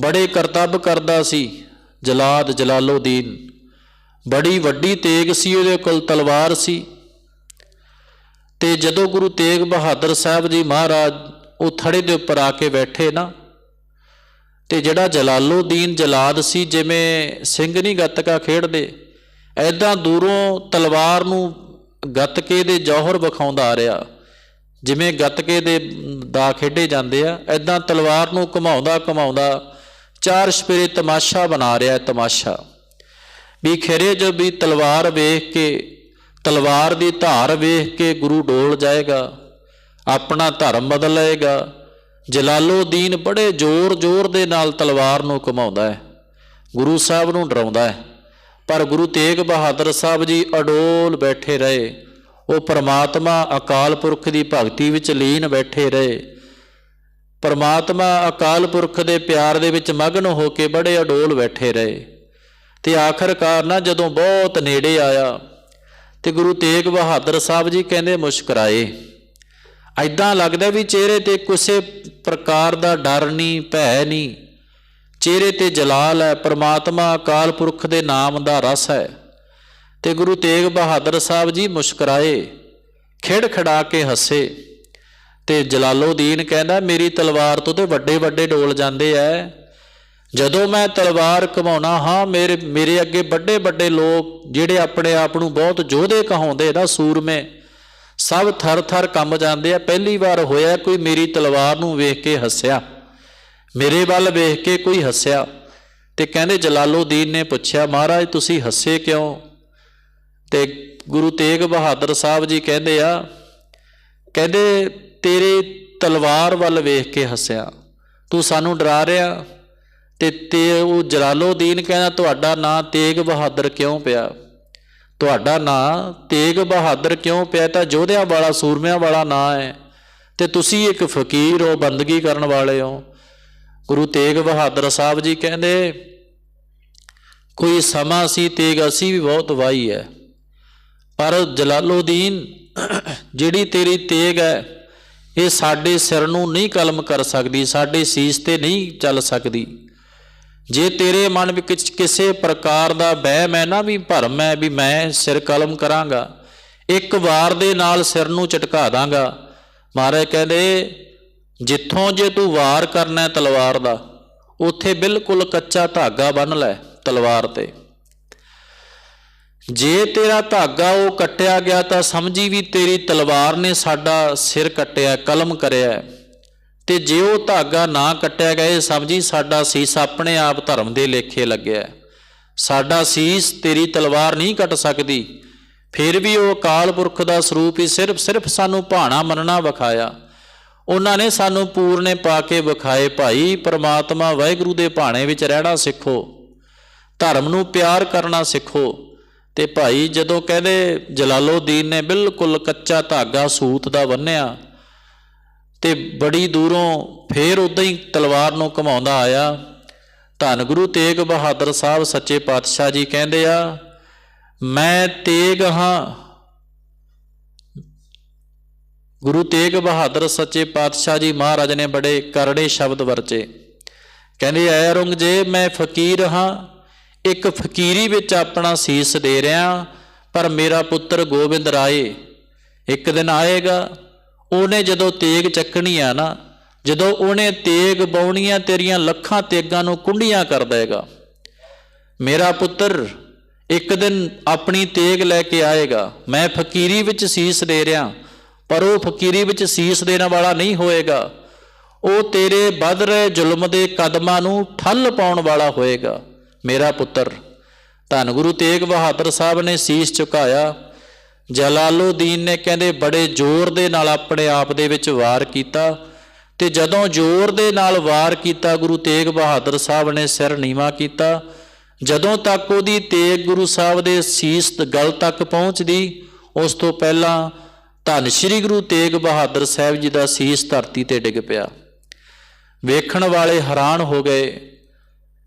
ਬੜੇ ਕਰਤੱਵ ਕਰਦਾ ਸੀ, ਜਲਾਦ ਜਲਾਲੋਦੀਨ ਬੜੀ ਵੱਡੀ ਤੇਗ ਸੀ, ਉਹਦੇ ਕੋਲ ਤਲਵਾਰ ਸੀ। ਤੇ ਜਦੋਂ ਗੁਰੂ ਤੇਗ ਬਹਾਦਰ ਸਾਹਿਬ ਜੀ ਮਹਾਰਾਜ, ਉਹ ਥੜੇ ਦੇ ਉੱਪਰ ਆ ਕੇ ਬੈਠੇ ਨਾ ਤੇ ਜਿਹੜਾ ਜਲਾਲੋਦੀਨ ਜਲਾਦ ਸੀ, ਜਿਵੇਂ ਸਿੰਘ ਨਹੀਂ ਗੱਤਕਾ ਖੇਡਦੇ ਐਦਾਂ ਦੂਰੋਂ ਤਲਵਾਰ ਨੂੰ ਗੱਤਕੇ ਦੇ ਜੌਹਰ ਵਿਖਾਉਂਦਾ ਆ ਰਿਹਾ। ਜਿਵੇਂ ਗੱਤਕੇ ਦੇ ਦਾ ਖੇਡੇ ਜਾਂਦੇ ਆ ਐਦਾਂ ਤਲਵਾਰ ਨੂੰ ਘੁਮਾਉਂਦਾ ਘੁਮਾਉਂਦਾ ਚਾਰ ਸਪੇਰੇ ਤਮਾਸ਼ਾ ਬਣਾ ਰਿਹਾ ਤਮਾਸ਼ਾ। ਵੀ ਖਰੇ ਜੋ ਵੀ ਤਲਵਾਰ ਵੇਖ ਕੇ, ਤਲਵਾਰ ਦੀ ਧਾਰ ਵੇਖ ਕੇ ਗੁਰੂ ਡੋਲ ਜਾਏਗਾ, ਆਪਣਾ ਧਰਮ ਬਦਲ ਲਏਗਾ ਜਲਾਲੋਦੀਨ ਬੜੇ ਜ਼ੋਰ-ਜ਼ੋਰ ਦੇ ਨਾਲ ਤਲਵਾਰ ਨੂੰ ਘੁਮਾਉਂਦਾ ਹੈ। ਗੁਰੂ ਸਾਹਿਬ ਨੂੰ ਡਰਾਉਂਦਾ ਹੈ। ਪਰ ਗੁਰੂ ਤੇਗ ਬਹਾਦਰ ਸਾਹਿਬ ਜੀ ਅਡੋਲ ਬੈਠੇ ਰਹੇ। ਉਹ ਪਰਮਾਤਮਾ ਅਕਾਲ ਪੁਰਖ ਦੀ ਭਗਤੀ ਵਿੱਚ ਲੀਨ ਬੈਠੇ ਰਹੇ। ਪਰਮਾਤਮਾ ਅਕਾਲ ਪੁਰਖ ਦੇ ਪਿਆਰ ਦੇ ਵਿੱਚ ਮਗਨ ਹੋ ਕੇ ਬੜੇ ਅਡੋਲ ਬੈਠੇ ਰਹੇ। ਤੇ ਆਖਰਕਾਰ ਨਾ ਜਦੋਂ ਬਹੁਤ ਨੇੜੇ ਆਇਆ, ਤੇ ਗੁਰੂ ਤੇਗ ਬਹਾਦਰ ਸਾਹਿਬ ਜੀ ਕਹਿੰਦੇ ਮੁਸਕਰਾਏ। ਐਦਾਂ ਲੱਗਦਾ ਵੀ ਚਿਹਰੇ ਤੇ ਕਿਸੇ ਪ੍ਰਕਾਰ ਦਾ ਡਰ ਨਹੀਂ, ਭੈ ਨਹੀਂ। ਚਿਹਰੇ ਤੇ ਜਲਾਲ ਹੈ, ਪ੍ਰਮਾਤਮਾ ਅਕਾਲ ਪੁਰਖ ਦੇ ਨਾਮ ਦਾ ਰਸ ਹੈ। ਤੇ ਗੁਰੂ ਤੇਗ ਬਹਾਦਰ ਸਾਹਿਬ ਜੀ ਮੁਸਕਰਾਏ, ਖਿੜ ਖੜਾ ਕੇ ਹੱਸੇ। ਤੇ ਜਲਾਲੋਦੀਨ ਕਹਿੰਦਾ, ਮੇਰੀ ਤਲਵਾਰ ਤੋਂ ਤੇ ਵੱਡੇ ਵੱਡੇ ਡੋਲ ਜਾਂਦੇ ਐ। ਜਦੋਂ ਮੈਂ ਤਲਵਾਰ ਘਮਾਉਣਾ ਹਾਂ, ਮੇਰੇ ਮੇਰੇ ਅੱਗੇ ਵੱਡੇ ਵੱਡੇ ਲੋਕ ਜਿਹੜੇ ਆਪਣੇ ਆਪ ਨੂੰ ਬਹੁਤ ਯੋਧੇ ਕਹਾਉਂਦੇ ਨਾ ਸੂਰਮੇ ਸਭ ਥਰ ਥਰ ਕੰਬ ਜਾਂਦੇ ਆ। ਪਹਿਲੀ ਵਾਰ ਹੋਇਆ ਕੋਈ ਮੇਰੀ ਤਲਵਾਰ ਨੂੰ ਵੇਖ ਕੇ ਹੱਸਿਆ। ਮੇਰੇ ਵੱਲ ਵੇਖ ਕੇ ਕੋਈ ਹੱਸਿਆ। ਤੇ ਕਹਿੰਦੇ ਜਲਾਲੋਦੀਨ ਨੇ ਪੁੱਛਿਆ, ਮਹਾਰਾਜ, ਤੁਸੀਂ ਹੱਸੇ ਕਿਉਂ? ਤੇ ਗੁਰੂ ਤੇਗ ਬਹਾਦਰ ਸਾਹਿਬ ਜੀ ਕਹਿੰਦੇ ਆ, ਕਹਿੰਦੇ ਤੇਰੇ ਤਲਵਾਰ ਵੱਲ ਵੇਖ ਕੇ ਹੱਸਿਆ। ਤੂੰ ਸਾਨੂੰ ਡਰਾ ਰਿਹਾ ਤੇ ਤੇ ਉਹ ਜਲਾਲੋਦੀਨ ਕਹਿੰਦਾ, ਤੁਹਾਡਾ ਨਾਂ ਤੇਗ ਬਹਾਦਰ ਕਿਉਂ ਪਿਆ? ਤੁਹਾਡਾ ਨਾਂ ਤੇਗ ਬਹਾਦਰ ਕਿਉਂ ਪਿਆ ਤਾਂ ਯੋਧਿਆਂ ਵਾਲਾ, ਸੂਰਮਿਆਂ ਵਾਲਾ ਨਾਂ ਹੈ। ਤੇ ਤੁਸੀਂ ਇੱਕ ਫਕੀਰ ਹੋ, ਬੰਦਗੀ ਕਰਨ ਵਾਲੇ ਹੋ। ਗੁਰੂ ਤੇਗ ਬਹਾਦਰ ਸਾਹਿਬ ਜੀ ਕਹਿੰਦੇ, ਕੋਈ ਸਮਾਂ ਸੀ ਤੇਗ, ਅਸੀਂ ਵੀ ਬਹੁਤ ਵਾਈ ਹੈ। ਪਰ ਜਲਾਲੋਦੀਨ, ਜਿਹੜੀ ਤੇਰੀ ਤੇਗ ਹੈ, ਇਹ ਸਾਡੇ ਸਿਰ ਨੂੰ ਨਹੀਂ ਕਲਮ ਕਰ ਸਕਦੀ, ਸਾਡੇ ਸੀਸ ਤੇ ਨਹੀਂ ਚੱਲ ਸਕਦੀ। ਜੇ ਤੇਰੇ ਮਨ ਵਿੱਚ ਕਿਸੇ ਪ੍ਰਕਾਰ ਦਾ ਵਹਿਮ ਹੈ ਨਾ ਵੀ ਭਰਮ ਹੈ ਵੀ ਮੈਂ ਸਿਰ ਕਲਮ ਕਰਾਂਗਾ, ਇੱਕ ਵਾਰ ਦੇ ਨਾਲ ਸਿਰ ਨੂੰ ਝਟਕਾ ਦਾਂਗਾ। ਮਹਾਰਾਜ ਕਹਿੰਦੇ, ਜਿੱਥੋਂ ਜੇ ਤੂੰ ਵਾਰ ਕਰਨਾ ਹੈ ਤਲਵਾਰ ਦਾ, ਉੱਥੇ ਬਿਲਕੁਲ ਕੱਚਾ ਧਾਗਾ ਬੰਨ ਲੈ ਤਲਵਾਰ ਤੇ। ਜੇ ਤੇਰਾ ਧਾਗਾ ਉਹ ਕੱਟਿਆ ਗਿਆ ਤਾਂ ਸਮਝੀ ਵੀ ਤੇਰੀ ਤਲਵਾਰ ਨੇ ਸਾਡਾ ਸਿਰ ਕੱਟਿਆ, ਕਲਮ ਕਰਿਆ ਤੇ ਜੇ ਉਹ ਧਾਗਾ ਨਾ ਕੱਟਿਆ ਗਏ ਸਮਝੀ ਸਾਡਾ ਸੀਸ ਆਪਣੇ ਆਪ ਧਰਮ ਦੇ ਲੇਖੇ ਲੱਗਿਆ ਸਾਡਾ ਸੀਸ ਤੇਰੀ ਤਲਵਾਰ ਨਹੀਂ ਕੱਟ ਸਕਦੀ। ਫਿਰ ਵੀ ਉਹ ਅਕਾਲ ਪੁਰਖ ਦਾ ਸਰੂਪ ਹੀ ਸਿਰਫ ਸਿਰਫ ਸਾਨੂੰ ਭਾਣਾ ਮੰਨਣਾ ਵਿਖਾਇਆ। ਉਹਨਾਂ ਨੇ ਸਾਨੂੰ ਪੂਰਨੇ ਪਾ ਕੇ ਵਿਖਾਏ, ਭਾਈ, ਪ੍ਰਮਾਤਮਾ ਵਾਹਿਗੁਰੂ ਦੇ ਭਾਣੇ ਵਿੱਚ ਰਹਿਣਾ ਸਿੱਖੋ। ਧਰਮ ਨੂੰ ਪਿਆਰ ਕਰਨਾ ਸਿੱਖੋ। ਤੇ ਭਾਈ ਜਦੋਂ ਕਹਿੰਦੇ ਜਲਾਲੋਦੀਨ ਨੇ ਬਿਲਕੁਲ ਕੱਚਾ ਧਾਗਾ ਸੂਤ ਦਾ ਬੰਨਿਆ ਤੇ ਬੜੀ ਦੂਰੋਂ ਫੇਰ ਉਦਾਂ ਹੀ ਤਲਵਾਰ ਨੂੰ ਘਮਾਉਂਦਾ ਆਇਆ। ਧੰਨ ਗੁਰੂ ਤੇਗ ਬਹਾਦਰ ਸਾਹਿਬ ਸੱਚੇ ਪਾਤਸ਼ਾਹ ਜੀ ਕਹਿੰਦੇ ਆ, ਮੈਂ ਤੇਗ ਹਾਂ। ਗੁਰੂ ਤੇਗ ਬਹਾਦਰ ਸੱਚੇ ਪਾਤਸ਼ਾਹ ਜੀ ਮਹਾਰਾਜ ਨੇ ਬੜੇ ਕਰੜੇ ਸ਼ਬਦ ਵਰਚੇ ਕਹਿੰਦੇ, ਐ ਔਰੰਗਜ਼ੇਬ, ਮੈਂ ਫਕੀਰ ਹਾਂ। ਇੱਕ ਫਕੀਰੀ ਵਿੱਚ ਆਪਣਾ ਸੀਸ ਦੇ ਰਿਹਾ, ਪਰ ਮੇਰਾ ਪੁੱਤਰ ਗੋਬਿੰਦ ਰਾਏ ਇੱਕ ਦਿਨ ਆਏਗਾ। ਉਹਨੇ ਜਦੋਂ ਤੇਗ ਚੱਕਣੀ ਆ ਨਾ, ਜਦੋਂ ਉਹਨੇ ਤੇਗ ਬਾਉਣੀਆਂ ਤੇਰੀਆਂ ਲੱਖਾਂ ਤੇਗਾਂ ਨੂੰ ਕੁੰਡੀਆਂ ਕਰ ਦੇਗਾ, ਮੇਰਾ ਪੁੱਤਰ, ਇੱਕ ਦਿਨ ਆਪਣੀ ਤੇਗ ਲੈ ਕੇ ਆਏਗਾ। ਮੈਂ ਫਕੀਰੀ ਵਿੱਚ ਸੀਸ ਦੇ ਰਿਹਾ, ਪਰ ਉਹ ਫਕੀਰੀ ਵਿੱਚ ਸੀਸ ਦੇਣ ਵਾਲਾ ਨਹੀਂ ਹੋਏਗਾ। ਉਹ ਤੇਰੇ ਵੱਧ ਰਹੇ ਜ਼ੁਲਮ ਦੇ ਕਦਮਾਂ ਨੂੰ ਠੱਲ ਪਾਉਣ ਵਾਲਾ ਹੋਏਗਾ, ਮੇਰਾ ਪੁੱਤਰ। ਧੰਨ ਗੁਰੂ ਤੇਗ ਬਹਾਦਰ ਸਾਹਿਬ ਨੇ ਸੀਸ ਝੁਕਾਇਆ ਜਲਾਲੋਦੀਨ ਨੇ ਕਹਿੰਦੇ, ਬੜੇ ਜ਼ੋਰ ਦੇ ਨਾਲ ਆਪਣੇ ਆਪ ਦੇ ਵਿੱਚ ਵਾਰ ਕੀਤਾ ਤੇ ਜਦੋਂ ਜ਼ੋਰ ਦੇ ਨਾਲ ਵਾਰ ਕੀਤਾ, ਗੁਰੂ ਤੇਗ ਬਹਾਦਰ ਸਾਹਿਬ ਨੇ ਸਿਰ ਨੀਵਾ ਕੀਤਾ। ਜਦੋਂ ਤੱਕ ਉਹਦੀ ਤੇਗ ਗੁਰੂ ਸਾਹਿਬ ਦੇ ਸੀਸ ਗਲ ਤੱਕ ਪਹੁੰਚਦੀ, ਉਸ ਤੋਂ ਪਹਿਲਾਂ ਧੰਨ ਸ੍ਰੀ ਗੁਰੂ ਤੇਗ ਬਹਾਦਰ ਸਾਹਿਬ ਜੀ ਦਾ ਸੀਸ ਧਰਤੀ ਤੇ ਡਿੱਗ ਪਿਆ। ਵੇਖਣ ਵਾਲੇ ਹੈਰਾਨ ਹੋ ਗਏ।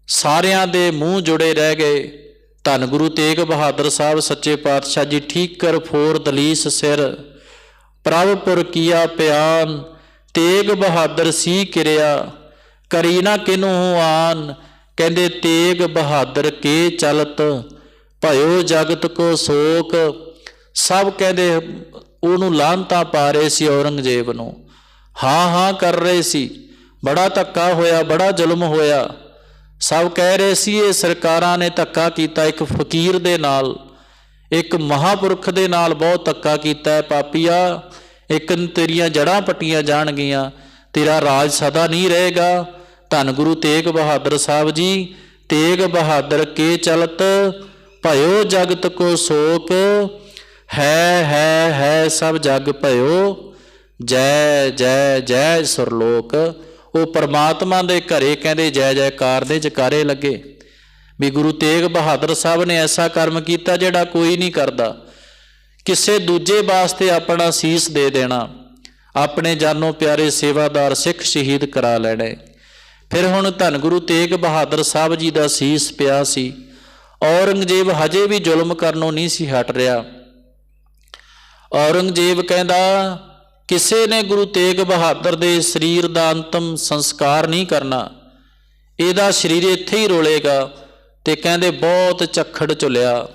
ਸਾਰਿਆਂ ਦੇ ਮੂੰਹ ਜੁੜੇ ਰਹਿ ਗਏ। ਧੰਨ ਗੁਰੂ ਤੇਗ ਬਹਾਦਰ ਸਾਹਿਬ ਸੱਚੇ ਪਾਤਸ਼ਾਹ ਜੀ, ਠੀਕ ਕਰ ਫੋਰ ਦਲੀਸ ਸਿਰ। ਪ੍ਰਭ ਪੁਰ ਕੀਆ ਪਿਆਨ, ਤੇਗ ਬਹਾਦਰ ਸੀ ਕਿਰਿਆ, ਕਰੀ ਨਾ ਕਿਨੂ ਆਨ। ਕਹਿੰਦੇ, ਤੇਗ ਬਹਾਦਰ ਕੇ ਚਲਤ, ਭਇਓ ਜਗਤ ਕੋ ਸੋਕ। ਸਭ ਕਹਿੰਦੇ, ਉਹਨੂੰ ਲਾਂਤਾ ਪਾ ਰਹੇ ਸੀ ਔਰੰਗਜ਼ੇਬ ਨੂੰ। ਹਾਂ ਹਾਂ, ਕਰ ਰਹੇ ਸੀ। ਬੜਾ ਧੱਕਾ ਹੋਇਆ, ਬੜਾ ਜ਼ੁਲਮ ਹੋਇਆ। ਸਭ ਕਹਿ ਰਹੇ ਸੀ, ਇਹ ਸਰਕਾਰਾਂ ਨੇ ਧੱਕਾ ਕੀਤਾ, ਇੱਕ ਫਕੀਰ ਦੇ ਨਾਲ, ਇੱਕ ਮਹਾਪੁਰਖ ਦੇ ਨਾਲ ਬਹੁਤ ਧੱਕਾ ਕੀਤਾ ਹੈ ਪਾਪੀਆ, ਇੱਕ ਤੇਰੀਆਂ ਜੜਾਂ ਪੱਟੀਆਂ ਜਾਣਗੀਆਂ, ਤੇਰਾ ਰਾਜ ਸਦਾ ਨਹੀਂ ਰਹੇਗਾ। ਧੰਨ ਗੁਰੂ ਤੇਗ ਬਹਾਦਰ ਸਾਹਿਬ ਜੀ, ਤੇਗ ਬਹਾਦਰ ਕੇ ਚਲਤ, ਭਇਓ ਜਗਤ ਕੋ ਸੋਕ, ਹੈ ਹੈ ਹੈ ਸਭ ਜਗ ਭਇਓ, ਜੈ ਜੈ ਜੈ ਸੁਰਲੋਕ। ਉਹ ਪਰਮਾਤਮਾ ਦੇ ਘਰੇ ਕਹਿੰਦੇ ਜੈ ਜੈਕਾਰ ਦੇ ਜਕਾਰੇ ਲੱਗੇ। ਵੀ ਗੁਰੂ ਤੇਗ ਬਹਾਦਰ ਸਾਹਿਬ ਨੇ ਐਸਾ ਕਰਮ ਕੀਤਾ ਜਿਹੜਾ ਕੋਈ ਨਹੀਂ ਕਰਦਾ। ਕਿਸੇ ਦੂਜੇ ਵਾਸਤੇ ਆਪਣਾ ਸੀਸ ਦੇ ਦੇਣਾ, ਆਪਣੇ ਜਾਨੋਂ ਪਿਆਰੇ ਸੇਵਾਦਾਰ ਸਿੱਖ ਸ਼ਹੀਦ ਕਰਾ ਲੈਣੇ। ਫਿਰ ਹੁਣ ਧੰਨ ਗੁਰੂ ਤੇਗ ਬਹਾਦਰ ਸਾਹਿਬ ਜੀ ਦਾ ਸੀਸ ਪਿਆ ਸੀ। ਔਰੰਗਜ਼ੇਬ ਹਜੇ ਵੀ ਜ਼ੁਲਮ ਕਰਨੋਂ ਨਹੀਂ ਸੀ ਹਟ ਰਿਹਾ। ਔਰੰਗਜ਼ੇਬ ਕਹਿੰਦਾ ਕਿਸੇ ਨੇ ਗੁਰੂ ਤੇਗ ਬਹਾਦਰ ਦੇ ਸਰੀਰ ਦਾ ਅੰਤਮ ਸੰਸਕਾਰ ਨਹੀਂ ਕਰਨਾ, ਇਹਦਾ ਸਰੀਰ ਇੱਥੇ ਹੀ ਰੋਲੇਗਾ ਤੇ ਕਹਿੰਦੇ ਬਹੁਤ ਝੱਖੜ ਚੁਲਿਆ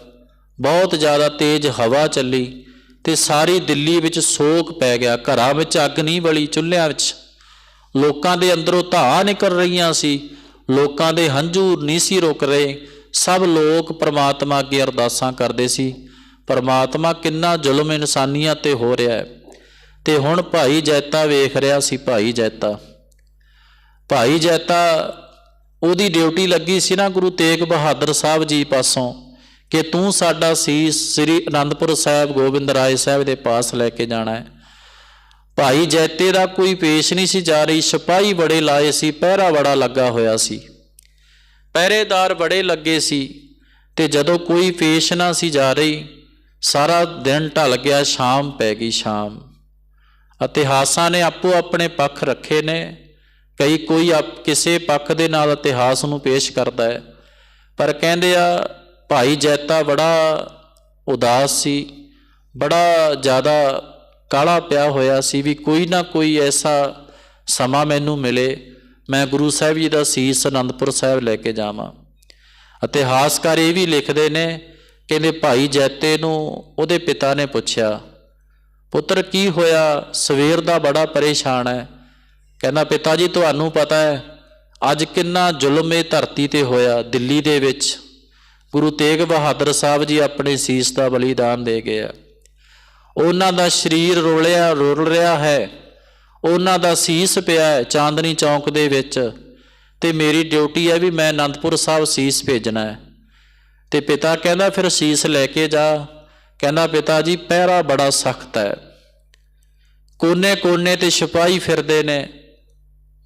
ਬਹੁਤ ਜ਼ਿਆਦਾ ਤੇਜ਼ ਹਵਾ ਚੱਲੀ ਤੇ ਸਾਰੀ ਦਿੱਲੀ ਵਿੱਚ ਸੋਗ ਪੈ ਗਿਆ। ਘਰਾਂ ਵਿੱਚ ਅੱਗ ਨਹੀਂ ਬਲੀ ਚੁੱਲ੍ਹਿਆਂ ਵਿੱਚ। ਲੋਕਾਂ ਦੇ ਅੰਦਰੋਂ ਧਾਂ ਨਿਕਲ ਰਹੀਆਂ ਸੀ, ਲੋਕਾਂ ਦੇ ਹੰਝੂ ਨਹੀਂ ਸੀ ਰੁਕ ਰਹੇ। ਸਭ ਲੋਕ ਪ੍ਰਮਾਤਮਾ ਅੱਗੇ ਅਰਦਾਸਾਂ ਕਰਦੇ ਸੀ। ਪ੍ਰਮਾਤਮਾ ਕਿੰਨਾ ਜ਼ੁਲਮ ਇਨਸਾਨੀਅਤ ਤੇ ਹੋ ਰਿਹਾ ਹੈ। ਤੇ ਹੁਣ ਭਾਈ ਜੈਤਾ ਵੇਖ ਰਿਹਾ ਸੀ ਭਾਈ ਜੈਤਾ। ਭਾਈ ਜੈਤਾ, ਉਹਦੀ ਡਿਊਟੀ ਲੱਗੀ ਸੀ ਨਾ ਗੁਰੂ ਤੇਗ ਬਹਾਦਰ ਸਾਹਿਬ ਜੀ ਪਾਸੋਂ ਕਿ ਤੂੰ ਸਾਡਾ ਸੀਸ ਸ੍ਰੀ ਅਨੰਦਪੁਰ ਸਾਹਿਬ, ਗੋਬਿੰਦ ਰਾਏ ਸਾਹਿਬ ਦੇ ਪਾਸ ਲੈ ਕੇ ਜਾਣਾ ਹੈ। ਭਾਈ ਜੈਤੇ ਦਾ ਕੋਈ ਪੇਸ਼ ਨਹੀਂ ਸੀ ਜਾ ਰਹੀ, ਸਿਪਾਹੀ ਬੜੇ ਲਾਏ ਸੀ, ਪਹਿਰਾ ਬੜਾ ਲੱਗਾ ਹੋਇਆ ਸੀ। ਪਹਿਰੇਦਾਰ ਬੜੇ ਲੱਗੇ ਸੀ ਤੇ ਜਦੋਂ ਕੋਈ ਪੇਸ਼ ਨਾ ਸੀ ਜਾ ਰਹੀ, ਸਾਰਾ ਦਿਨ ਢਲ ਗਿਆ, ਸ਼ਾਮ ਪੈ ਗਈ ਸ਼ਾਮ। ਇਤਿਹਾਸਾਂ ਨੇ ਆਪੋ ਆਪਣੇ ਪੱਖ ਰੱਖੇ ਨੇ। ਕਈ ਕੋਈ ਆਪ- ਕਿਸੇ ਪੱਖ ਦੇ ਨਾਲ ਇਤਿਹਾਸ ਨੂੰ ਪੇਸ਼ ਕਰਦਾ ਹੈ। ਪਰ ਕਹਿੰਦੇ ਆ, ਭਾਈ ਜੈਤਾ ਬੜਾ ਉਦਾਸ ਸੀ, ਬੜਾ ਜ਼ਿਆਦਾ ਕਾਲਾ ਪਿਆ ਹੋਇਆ ਸੀ ਵੀ ਕੋਈ ਨਾ ਕੋਈ ਐਸਾ ਸਮਾਂ ਮੈਨੂੰ ਮਿਲੇ, ਮੈਂ ਗੁਰੂ ਸਾਹਿਬ ਜੀ ਦਾ ਸੀਸ ਅਨੰਦਪੁਰ ਸਾਹਿਬ ਲੈ ਕੇ ਜਾਵਾਂ। ਇਤਿਹਾਸਕਾਰ ਇਹ ਵੀ ਲਿਖਦੇ ਨੇ, ਕਹਿੰਦੇ ਭਾਈ ਜੈਤੇ ਨੂੰ ਉਹਦੇ ਪਿਤਾ ਨੇ ਪੁੱਛਿਆ ਪੁੱਤਰ, ਕੀ ਹੋਇਆ? ਸਵੇਰ ਦਾ ਬੜਾ ਪਰੇਸ਼ਾਨ ਹੈ। ਕਹਿੰਦਾ, ਪਿਤਾ ਜੀ, ਤੁਹਾਨੂੰ ਪਤਾ ਹੈ, ਅੱਜ ਕਿੰਨਾ ਜ਼ੁਲਮ ਇਹ ਧਰਤੀ ਤੇ ਹੋਇਆ, ਦਿੱਲੀ ਦੇ ਵਿੱਚ। ਗੁਰੂ ਤੇਗ ਬਹਾਦਰ ਸਾਹਿਬ ਜੀ ਆਪਣੇ ਸੀਸ ਦਾ ਬਲੀਦਾਨ ਦੇ ਗਏ ਆ। ਉਹਨਾਂ ਦਾ ਸਰੀਰ ਰੋਲਿਆ, ਰੁਲ ਰਿਹਾ ਹੈ। ਉਹਨਾਂ ਦਾ ਸੀਸ ਪਿਆ ਹੈ, ਚਾਂਦਨੀ ਚੌਂਕ ਦੇ ਵਿੱਚ। ਤੇ ਮੇਰੀ ਡਿਊਟੀ ਹੈ ਵੀ ਮੈਂ ਅਨੰਦਪੁਰ ਸਾਹਿਬ ਸੀਸ ਭੇਜਣਾ ਹੈ। ਤੇ ਪਿਤਾ ਕਹਿੰਦਾ, ਫਿਰ ਸੀਸ ਲੈ ਕੇ ਜਾ। ਕਹਿੰਦਾ, ਪਿਤਾ ਜੀ, ਪਹਿਰਾ ਬੜਾ ਸਖਤ ਹੈ। ਕੋਨੇ-ਕੋਨੇ ਤੇ ਸਿਪਾਹੀ ਫਿਰਦੇ ਨੇ।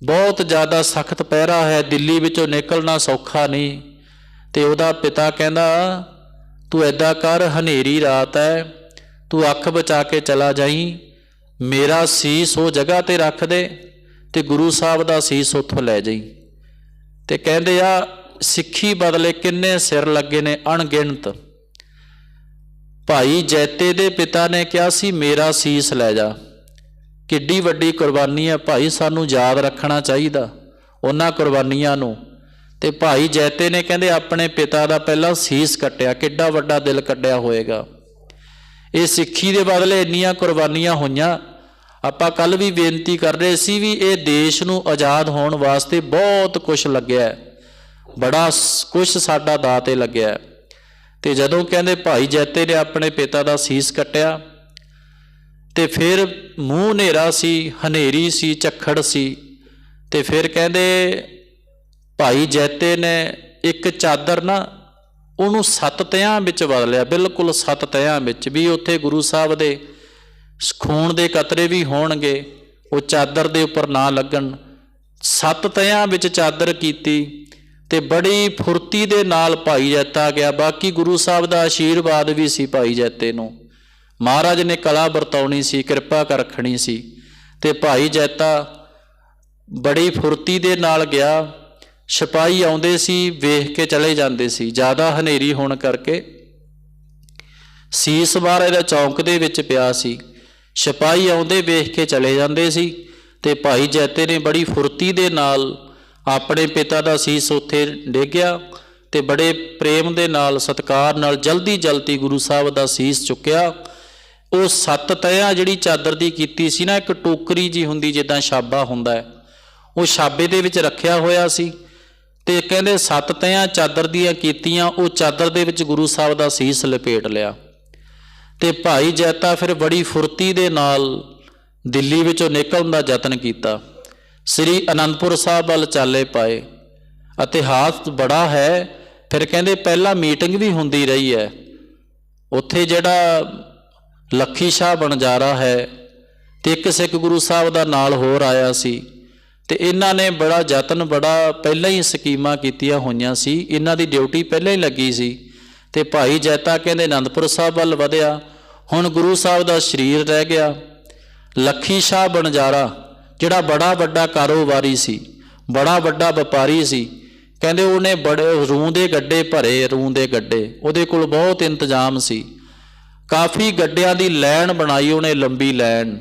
ਬਹੁਤ ਜ਼ਿਆਦਾ ਸਖਤ ਪਹਿਰਾ ਹੈ, ਦਿੱਲੀ ਵਿੱਚੋਂ ਨਿਕਲਣਾ ਸੌਖਾ ਨਹੀਂ। ਤੇ ਉਹਦਾ ਪਿਤਾ ਕਹਿੰਦਾ, ਤੂੰ ਐਦਾਂ ਕਰ, ਹਨੇਰੀ ਰਾਤ ਹੈ। ਤੂੰ ਅੱਖ ਬਚਾ ਕੇ ਚਲਾ ਜਾਈ। ਮੇਰਾ ਸੀਸ ਉਹ ਜਗ੍ਹਾ ਤੇ ਰੱਖ ਦੇ ਤੇ ਗੁਰੂ ਸਾਹਿਬ ਦਾ ਸੀਸ ਉੱਥੋਂ ਲੈ ਜਾਈ। ਤੇ ਕਹਿੰਦੇ ਆ, ਸਿੱਖੀ ਬਦਲੇ ਕਿੰਨੇ ਸਿਰ ਲੱਗੇ ਨੇ ਅਣਗਿਣਤ। ਭਾਈ ਜੈਤੇ ਦੇ ਪਿਤਾ ਨੇ ਕਿਹਾ ਸੀ, ਮੇਰਾ ਸੀਸ ਲੈ ਜਾ। ਕਿੱਡੀ ਵੱਡੀ ਕੁਰਬਾਨੀ ਹੈ ਭਾਈ, ਸਾਨੂੰ ਯਾਦ ਰੱਖਣਾ ਚਾਹੀਦਾ ਉਹਨਾਂ ਕੁਰਬਾਨੀਆਂ ਨੂੰ। ਤੇ ਭਾਈ ਜੈਤੇ ਨੇ ਕਹਿੰਦੇ, ਆਪਣੇ ਪਿਤਾ ਦਾ ਪਹਿਲਾਂ ਸੀਸ ਕੱਟਿਆ, ਕਿੱਡਾ ਵੱਡਾ ਦਿਲ ਕੱਢਿਆ ਹੋਏਗਾ। ਇਹ ਸਿੱਖੀ ਦੇ ਬਦਲੇ ਇੰਨੀਆਂ ਕੁਰਬਾਨੀਆਂ ਹੋਈਆਂ। ਆਪਾਂ ਕੱਲ ਵੀ ਬੇਨਤੀ ਕਰ ਰਹੇ ਸੀ ਵੀ ਇਹ ਦੇਸ਼ ਨੂੰ ਆਜ਼ਾਦ ਹੋਣ ਵਾਸਤੇ ਬਹੁਤ ਕੁਝ ਲੱਗਿਆ ਬੜਾ ਕੁਝ ਸਾਡਾ ਦਾਤੇ ਲੱਗਿਆ ਤੇ ਜਦੋਂ ਕਹਿੰਦੇ ਭਾਈ ਜੈਤੇ ਨੇ ਆਪਣੇ ਪਿਤਾ ਦਾ ਸੀਸ ਕੱਟਿਆ, ਤੇ ਫਿਰ ਮੂੰਹ ਹਨੇਰਾ ਸੀ, ਹਨੇਰੀ ਸੀ, ਝੱਖੜ ਸੀ, ਤੇ ਫਿਰ ਕਹਿੰਦੇ ਭਾਈ ਜੈਤੇ ਨੇ ਇੱਕ ਚਾਦਰ ਨਾ ਉਹਨੂੰ ਸੱਤ ਤਿਆਂ ਵਿੱਚ ਬਦਲਿਆ, ਬਿਲਕੁਲ ਸੱਤ ਤਿਆਂ ਵਿੱਚ, ਵੀ ਉੱਥੇ ਗੁਰੂ ਸਾਹਿਬ ਦੇ ਖੂਨ ਦੇ ਕਤਰੇ ਵੀ ਹੋਣਗੇ, ਉਹ ਚਾਦਰ ਦੇ ਉੱਪਰ ਨਾ ਲੱਗਣ। ਸੱਤ ਤਿਆਂ ਵਿੱਚ ਚਾਦਰ ਕੀਤੀ ਤੇ ਬੜੀ ਫੁਰਤੀ ਦੇ ਨਾਲ ਭਾਈ ਜੈਤਾ ਗਿਆ। ਬਾਕੀ ਗੁਰੂ ਸਾਹਿਬ ਦਾ ਆਸ਼ੀਰਵਾਦ ਵੀ ਸੀ ਭਾਈ ਜੈਤੇ ਨੂੰ। ਮਹਾਰਾਜ ਨੇ ਕਲਾ ਵਰਤਾਉਣੀ ਸੀ, ਕਿਰਪਾ ਕਰ ਰੱਖਣੀ ਸੀ ਤੇ ਭਾਈ ਜੈਤਾ ਬੜੀ ਫੁਰਤੀ ਦੇ ਨਾਲ ਗਿਆ। ਸਿਪਾਹੀ ਆਉਂਦੇ ਸੀ, ਵੇਖ ਕੇ ਚਲੇ ਜਾਂਦੇ ਸੀ। ਜ਼ਿਆਦਾ ਹਨੇਰੀ ਹੋਣ ਕਰਕੇ ਸੀਸ ਮਹਾਰਾਜ ਦਾ ਚੌਂਕ ਦੇ ਵਿੱਚ ਪਿਆ ਸੀ। ਸਿਪਾਹੀ ਆਉਂਦੇ ਵੇਖ ਕੇ ਚਲੇ ਜਾਂਦੇ ਸੀ ਤੇ ਭਾਈ ਜੈਤੇ ਨੇ ਬੜੀ ਫੁਰਤੀ ਦੇ ਨਾਲ ਆਪਣੇ ਪਿਤਾ ਦਾ ਸੀਸ ਉੱਥੇ ਡੇਗਿਆ ਤੇ ਬੜੇ ਪ੍ਰੇਮ ਦੇ ਨਾਲ, ਸਤਕਾਰ ਨਾਲ ਜਲਦੀ ਜਲਦੀ ਗੁਰੂ ਸਾਹਿਬ ਦਾ ਸੀਸ ਚੁੱਕਿਆ। ਉਹ ਸੱਤ ਤਿਆ ਜਿਹੜੀ ਚਾਦਰ ਦੀ ਕੀਤੀ ਸੀ ਨਾ, ਇੱਕ ਟੋਕਰੀ ਜੀ ਹੁੰਦੀ ਜਿੱਦਾਂ ਛਾਬਾ ਹੁੰਦਾ ਹੈ, ਉਹ ਛਾਬੇ ਦੇ ਵਿੱਚ ਰੱਖਿਆ ਹੋਇਆ ਸੀ ਤੇ ਕਹਿੰਦੇ ਸੱਤ ਤਿਆ ਚਾਦਰ ਦੀਆਂ ਕੀਤੀਆਂ, ਉਹ ਚਾਦਰ ਦੇ ਵਿੱਚ ਗੁਰੂ ਸਾਹਿਬ ਦਾ ਸੀਸ ਲਪੇਟ ਲਿਆ। ਤੇ ਭਾਈ ਜੈਤਾ ਫਿਰ ਬੜੀ ਫੁਰਤੀ ਦੇ ਨਾਲ ਦਿੱਲੀ ਵਿੱਚੋਂ ਨਿਕਲਣ ਦਾ ਯਤਨ ਕੀਤਾ। ਸ੍ਰੀ ਅਨੰਦਪੁਰ ਸਾਹਿਬ ਵੱਲ ਚਾਲੇ ਪਾਏ। ਇਤਿਹਾਸ ਬੜਾ ਹੈ, ਫਿਰ ਕਹਿੰਦੇ ਪਹਿਲਾਂ ਮੀਟਿੰਗ ਵੀ ਹੁੰਦੀ ਰਹੀ ਹੈ। ਉੱਥੇ ਜਿਹੜਾ ਲੱਖੀ ਸ਼ਾਹ ਬਣਜਾਰਾ ਹੈ, ਤੇ ਇੱਕ ਸਿੱਖ ਗੁਰੂ ਸਾਹਿਬ ਦਾ ਨਾਲ ਹੋਰ ਆਇਆ ਸੀ। ਤੇ ਇਹਨਾਂ ਨੇ ਬੜਾ ਯਤਨ, ਬੜਾ ਪਹਿਲਾਂ ਹੀ ਸਕੀਮਾਂ ਕੀਤੀਆਂ ਹੋਈਆਂ ਸੀ। ਇਹਨਾਂ ਦੀ ਡਿਊਟੀ ਪਹਿਲਾਂ ਹੀ ਲੱਗੀ ਸੀ। ਤੇ ਭਾਈ ਜੈਤਾ ਕਹਿੰਦੇ ਅਨੰਦਪੁਰ ਸਾਹਿਬ ਵੱਲ ਵਧਿਆ। ਹੁਣ ਗੁਰੂ ਸਾਹਿਬ ਦਾ ਸਰੀਰ ਰਹਿ ਗਿਆ। ਲੱਖੀ ਸ਼ਾਹ ਬਣਜਾਰਾ ਜਿਹੜਾ ਬੜਾ ਵੱਡਾ ਕਾਰੋਬਾਰੀ ਸੀ, ਬੜਾ ਵੱਡਾ ਵਪਾਰੀ ਸੀ, ਕਹਿੰਦੇ ਉਹਨੇ ਬੜੇ ਰੂੰ ਦੇ ਗੱਡੇ ਭਰੇ, ਰੂੰ ਦੇ ਗੱਡੇ। ਉਹਦੇ ਕੋਲ ਬਹੁਤ ਇੰਤਜ਼ਾਮ ਸੀ। ਕਾਫੀ ਗੱਡਿਆਂ ਦੀ ਲਾਈਨ ਬਣਾਈ ਉਹਨੇ, ਲੰਬੀ ਲਾਈਨ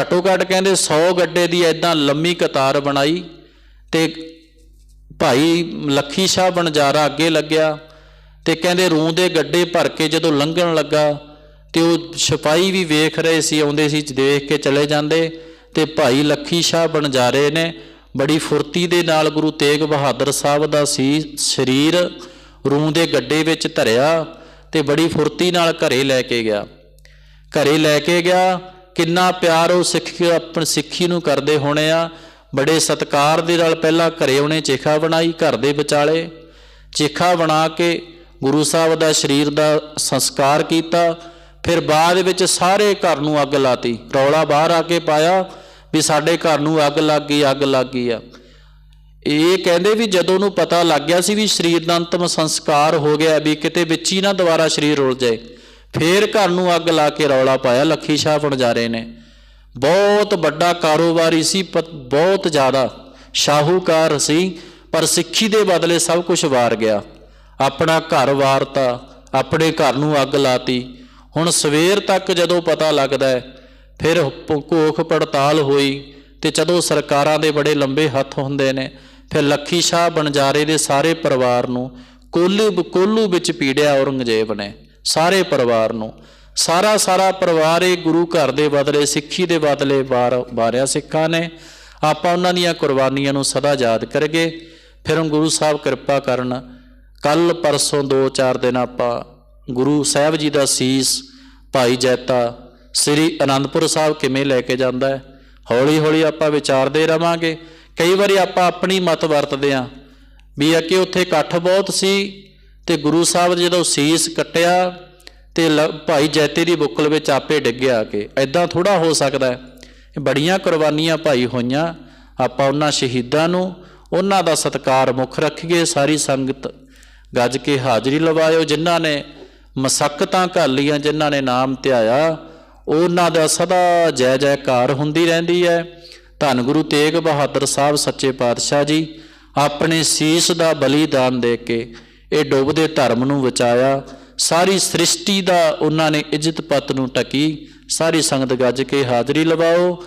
ਘੱਟੋ ਘੱਟ ਕਹਿੰਦੇ 100 ਗੱਡੇ ਦੀ ਐਦਾਂ ਲੰਮੀ ਕਤਾਰ ਬਣਾਈ ਤੇ ਭਾਈ ਲੱਖੀ ਸ਼ਾਹ ਬਣਜਾਰਾ ਅੱਗੇ ਲੱਗਿਆ ਤੇ ਕਹਿੰਦੇ ਰੂੰ ਦੇ ਗੱਡੇ ਭਰ ਕੇ ਜਦੋਂ ਲੰਘਣ ਲੱਗਾ ਤੇ ਉਹ ਸਿਪਾਹੀ ਵੀ ਵੇਖ ਰਹੇ ਸੀ, ਆਉਂਦੇ ਸੀ, ਦੇਖ ਕੇ ਚਲੇ ਜਾਂਦੇ। ਤੇ ਭਾਈ ਲੱਖੀ ਸ਼ਾਹ ਬਣਜਾਰੇ ਨੇ। ਬੜੀ ਫੁਰਤੀ ਦੇ ਨਾਲ ਗੁਰੂ ਤੇਗ ਬਹਾਦਰ ਸਾਹਿਬ ਦਾ ਸੀ ਸਰੀਰ ਰੂੰ ਦੇ ਗੱਡੇ ਵਿੱਚ ਧਰਿਆ ਤੇ ਬੜੀ ਫੁਰਤੀ ਨਾਲ ਘਰੇ ਲੈ ਕੇ ਗਿਆ। ਘਰੇ ਲੈ ਕੇ ਗਿਆ, ਕਿੰਨਾ ਪਿਆਰ ਉਹ ਸਿੱਖ ਆਪਣੀ ਸਿੱਖੀ ਨੂੰ ਕਰਦੇ ਹੋਣੇ ਆ। ਬੜੇ ਸਤਕਾਰ ਦੇ ਨਾਲ ਪਹਿਲਾਂ ਘਰੇ ਉਹਨੇ ਚੇਖਾ ਬਣਾਈ, ਘਰ ਦੇ ਵਿਚਾਲੇ ਚੇਖਾ ਬਣਾ ਕੇ ਗੁਰੂ ਸਾਹਿਬ ਦਾ ਸਰੀਰ ਦਾ ਸੰਸਕਾਰ ਕੀਤਾ। ਫਿਰ ਬਾਅਦ ਵਿੱਚ ਸਾਰੇ ਘਰ ਨੂੰ ਅੱਗ ਲਾਤੀ। ਰੌਲਾ ਬਾਹਰ ਆ ਕੇ ਪਾਇਆ। ਵੀ ਸਾਡੇ ਘਰ ਨੂੰ ਅੱਗ ਲੱਗ ਗਈ, ਅੱਗ ਲੱਗ ਗਈ ਆ। ਇਹ ਕਹਿੰਦੇ ਵੀ ਜਦੋਂ ਨੂੰ ਪਤਾ ਲੱਗ ਗਿਆ ਸੀ ਵੀ ਸਰੀਰ ਦਾ ਅੰਤਮ ਸੰਸਕਾਰ ਹੋ ਗਿਆ, ਵੀ ਕਿਤੇ ਵਿੱਚ ਹੀ ਨਾ ਦੁਬਾਰਾ ਸਰੀਰ ਰੁਲ ਜਾਏ, ਫੇਰ ਘਰ ਨੂੰ ਅੱਗ ਲਾ ਕੇ ਰੌਲਾ ਪਾਇਆ, ਲੱਖੀ ਸ਼ਾਹ ਬਣਜਾਰੇ ਨੇ। ਬਹੁਤ ਵੱਡਾ ਕਾਰੋਬਾਰੀ ਸੀ ਪ- ਬਹੁਤ ਜ਼ਿਆਦਾ ਸ਼ਾਹੂਕਾਰ ਸੀ, ਪਰ ਸਿੱਖੀ ਦੇ ਬਦਲੇ ਸਭ ਕੁਝ ਵਾਰ ਗਿਆ। ਆਪਣਾ ਘਰ ਵਾਰਤਾ, ਆਪਣੇ ਘਰ ਨੂੰ ਅੱਗ ਲਾਤੀ। ਹੁਣ ਸਵੇਰ ਤੱਕ ਜਦੋਂ ਪਤਾ ਲੱਗਦਾ ਹੈ ਫਿਰ ਪ- ਪੜਤਾਲ ਹੋਈ ਤੇ ਜਦੋਂ ਸਰਕਾਰਾਂ ਦੇ ਬੜੇ ਲੰਬੇ ਹੱਥ ਹੁੰਦੇ ਨੇ, ਫਿਰ ਲੱਖੀ ਸ਼ਾਹ ਬਣਜਾਰੇ ਦੇ ਸਾਰੇ ਪਰਿਵਾਰ ਨੂੰ ਕੋਲੂ ਕੋਲੂ ਵਿੱਚ ਪੀੜਿਆ ਔਰੰਗਜ਼ੇਬ ਨੇ, ਸਾਰੇ ਪਰਿਵਾਰ ਨੂੰ। ਸਾਰਾ ਸਾਰਾ ਪਰਿਵਾਰ ਇਹ ਗੁਰੂ ਘਰ ਦੇ ਬਦਲੇ, ਸਿੱਖੀ ਦੇ ਬਦਲੇ ਵਾਰ, ਵਾਰਿਆ ਸਿੱਖਾਂ ਨੇ। ਆਪਾਂ ਉਹਨਾਂ ਦੀਆਂ ਕੁਰਬਾਨੀਆਂ ਨੂੰ ਸਦਾ ਯਾਦ ਕਰਗੇ ਫਿਰ ਗੁਰੂ ਸਾਹਿਬ ਕਿਰਪਾ ਕਰਨ ਕੱਲ ਪਰਸੋਂ 2-4 ਦਿਨ ਆਪਾਂ ਗੁਰੂ ਸਾਹਿਬ ਜੀ ਦਾ ਸੀਸ, ਭਾਈ ਜੈਤਾ ਸ੍ਰੀ ਅਨੰਦਪੁਰ ਸਾਹਿਬ ਕਿਵੇਂ ਲੈ ਕੇ ਜਾਂਦਾ ਹੈ? ਹੌਲੀ ਹੌਲੀ ਆਪਾਂ ਵਿਚਾਰਦੇ ਰਵਾਂਗੇ। ਕਈ ਵਾਰੀ ਆਪਾਂ ਆਪਣੀ ਮਤ ਵਰਤਦੇ ਆਂ ਵੀ ਅੱਗੇ ਉੱਥੇ ਇਕੱਠ ਬਹੁਤ ਸੀ ਤੇ ਗੁਰੂ ਸਾਹਿਬ ਜਦੋਂ ਸੀਸ ਕੱਟਿਆ ਤੇ ਲ- ਭਾਈ ਜੈਤੇ ਦੀ ਬੁੱਕਲ ਵਿੱਚ ਆਪੇ ਡਿੱਗਿਆ ਕਿ। ਐਦਾਂ ਥੋੜਾ ਹੋ ਸਕਦਾ ਹੈ। ਬੜੀਆਂ ਕੁਰਬਾਨੀਆਂ ਭਾਈ ਹੋਈਆਂ। ਆਪਾਂ ਉਹਨਾਂ ਸ਼ਹੀਦਾਂ ਨੂੰ, ਉਹਨਾਂ ਦਾ ਸਤਿਕਾਰ ਮੁੱਖ ਰੱਖੀਏ। ਸਾਰੀ ਸੰਗਤ ਗੱਜ ਕੇ ਹਾਜ਼ਰੀ ਲਵਾਇਓ। ਜਿਨ੍ਹਾਂ ਨੇ ਮਸਕਤਾਂ ਘਾਲੀਆਂ ਜਿਨ੍ਹਾਂ ਨੇ ਨਾਮ ਧਿਆਇਆ ਉਹਨਾਂ ਦਾ ਸਦਾ ਜੈ ਜੈਕਾਰ ਹੁੰਦੀ ਰਹਿੰਦੀ ਹੈ। ਧੰਨ ਗੁਰੂ ਤੇਗ ਬਹਾਦਰ ਸਾਹਿਬ ਸੱਚੇ ਪਾਤਸ਼ਾਹ ਜੀ, ਆਪਣੇ ਸੀਸ ਦਾ ਬਲੀਦਾਨ ਦੇ ਕੇ ਇਹ ਡੁੱਬਦੇ ਧਰਮ ਨੂੰ ਬਚਾਇਆ। ਸਾਰੀ ਸ੍ਰਿਸ਼ਟੀ ਦਾ ਉਹਨਾਂ ਨੇ ਇੱਜ਼ਤ ਪਤ ਨੂੰ ਟਕੀ। ਸਾਰੀ ਸੰਗਤ ਗੱਜ ਕੇ ਹਾਜ਼ਰੀ ਲਵਾਓ।